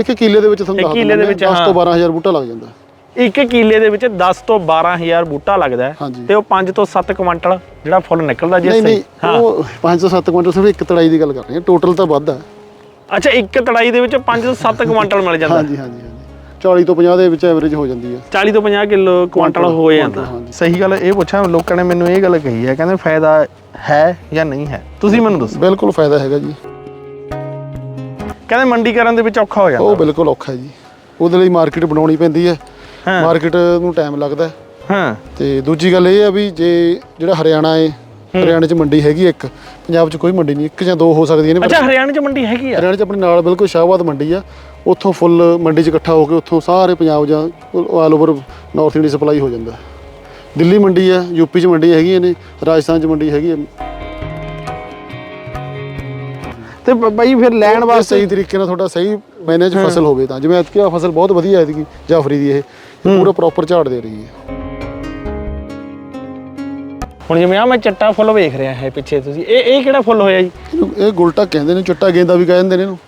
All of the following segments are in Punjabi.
ਇੱਕ ਕਿੱਲੇ ਦੇ ਵਿੱਚ ਤੁਹਾਨੂੰ ਇੱਕ ਦੱਸ ਕਿੱਲੇ ਦੇ ਦਿੰਦੇ ਵਿੱਚ, 10 ਤੋਂ ਹਾਂ। 12000 ਬੂਟਾ ਲੱਗ ਜਾਂਦਾ। ਇੱਕ ਕਿੱਲੇ ਦੇ ਵਿੱਚ 10 ਤੋਂ 12000 ਬੂਟਾ ਲੱਗਦਾ ਹੈ। ਤੇ ਉਹ 5 ਤੋਂ 7 ਕੁਇੰਟਲ ਜਿਹੜਾ ਫੁੱਲ ਨਿਕਲਦਾ ਜੇ ਨਹੀਂ ਸਹੀ। ਨਹੀਂ ਉਹ 5 ਤੋਂ 7 ਕੁਇੰਟਲ ਸਿਰਫ ਇੱਕ ਤੜਾਈ ਦੀ ਗੱਲ ਕਰ ਰਹੇ ਹਾਂ ਟੋਟਲ ਤਾਂ ਵੱਧ ਹੈ। ਅੱਛਾ ਇੱਕ ਤੜਾਈ ਦੇ ਵਿੱਚ 5 ਤੋਂ 7 ਕੁਇੰਟਲ ਮਿਲ ਜਾਂਦਾ। ਹਾਂਜੀ ਹਾਂਜੀ ਹਾਂਜੀ। 40 ਤੋਂ 50 ਦੇ ਵਿੱਚ ਐਵਰੇਜ ਹੋ ਜਾਂਦੀ ਹੈ। 40 ਤੋਂ 50 ਕਿਲੋ ਕੁਇੰਟਲ ਹੋ ਜਾਂਦਾ। ਸਹੀ ਗੱਲ ਇਹ ਪੁੱਛਾਂ ਲੋਕਾਂ ਨੇ ਮੈਨੂੰ ਇਹ ਗੱਲ ਕਹੀ ਹੈ ਕਹਿੰਦੇ ਫਾਇਦਾ ਹੈ ਜਾਂ ਨਹੀਂ ਹੈ। ਤੁਸੀਂ ਮੈਨੂੰ ਦੱਸੋ। ਬਿਲਕੁਲ ਫਾਇਦਾ ਹੈਗਾ ਜੀ। ਕਹਿੰਦੇ ਮੰਡੀ ਕਰਨ ਦੇ ਵਿੱਚ ਔਖਾ ਹੋ ਉਹ ਜਾਂਦਾ ਬਿਲਕੁਲ ਔਖਾ ਹੈ ਜੀ। ਉਹਦੇ ਲਈ ਮਾਰਕੀਟ ਬਣਾਉਣੀ ਪੈਂਦੀ ਹੈ। ਹਾਂ। ਮਾਰਕੀਟ ਨੂੰ ਟਾਈਮ ਲੱਗਦਾ ਹੈ। ਹਾਂ। ਤੇ ਦੂਜੀ ਗੱਲ ਇਹ ਹੈ ਵੀ ਜੇ ਜਿਹੜਾ ਹਰਿਆਣਾ ਹੈ ਹਰਿਆਣੇ 'ਚ ਮੰਡੀ ਹੈਗੀ ਇੱਕ ਪੰਜਾਬ 'ਚ ਕੋਈ ਮੰਡੀ ਨਹੀਂ ਇੱਕ ਜਾਂ ਦੋ ਹੋ ਸਕਦੀਆਂ ਨੇ ਅੱਛਾ ਹਰਿਆਣਾ 'ਚ ਮੰਡੀ ਹੈਗੀ ਆ? ਹਰਿਆਣੇ 'ਚ ਆਪਣੇ ਨਾਲ ਬਿਲਕੁਲ ਸ਼ਾਹਬਾਦ ਮੰਡੀ ਆ। ਉੱਥੋਂ ਫੁੱਲ ਮੰਡੀ 'ਚ ਇਕੱਠਾ ਹੋ ਕੇ ਉੱਥੋਂ ਸਾਰੇ ਪੰਜਾਬ ਜਾਂ all over north India supply ਹੋ ਜਾਂਦਾ ਦਿੱਲੀ ਮੰਡੀ ਆ ਯੂਪੀ 'ਚ ਮੰਡੀ ਹੈਗੀਆਂ ਨੇ ਰਾਜਸਥਾਨ 'ਚ ਮੰਡੀ ਹੈਗੀ ਹੈ। ਤੇ ਬ- ਬਾਈ ਫਿਰ ਲੈਣ ਵਾਸਤੇ ਸਹੀ ਤਰੀਕੇ ਨਾਲ ਤੁਹਾਡਾ ਸਹੀ ਮੈਨੇਜ ਫਸਲ ਹੋਵੇ ਤਾਂ ਜਿਵੇਂ ਐਤਕੀ ਆਹ ਫਸਲ ਬਹੁਤ ਵਧੀਆ ਐਤਕੀ ਜਾਫਰੀ ਦੀ ਇਹ ਇਹ ਪੂਰਾ ਪ੍ਰੋਪਰ ਝਾੜ ਦੇ ਰਹੀ ਹੈ। ਹੁਣ ਜਿਵੇਂ ਆ ਮੈਂ ਚੱਟਾ ਫੁੱਲ ਵੇਖ ਰਿਹਾ ਹੈ ਪਿੱਛੇ ਤੁਸੀਂ ਇਹ ਇਹ ਕਿਹੜਾ ਫੁੱਲ ਹੋਇਆ ਜੀ? ਇਹਨੂੰ ਇਹ ਗੁਲਟਾ ਕਹਿੰਦੇ ਨੇ ਚਿੱਟਾ ਗੇਂਦਾ ਵੀ ਕਹਿੰਦੇ ਨੇ ਇਹਨੂੰ।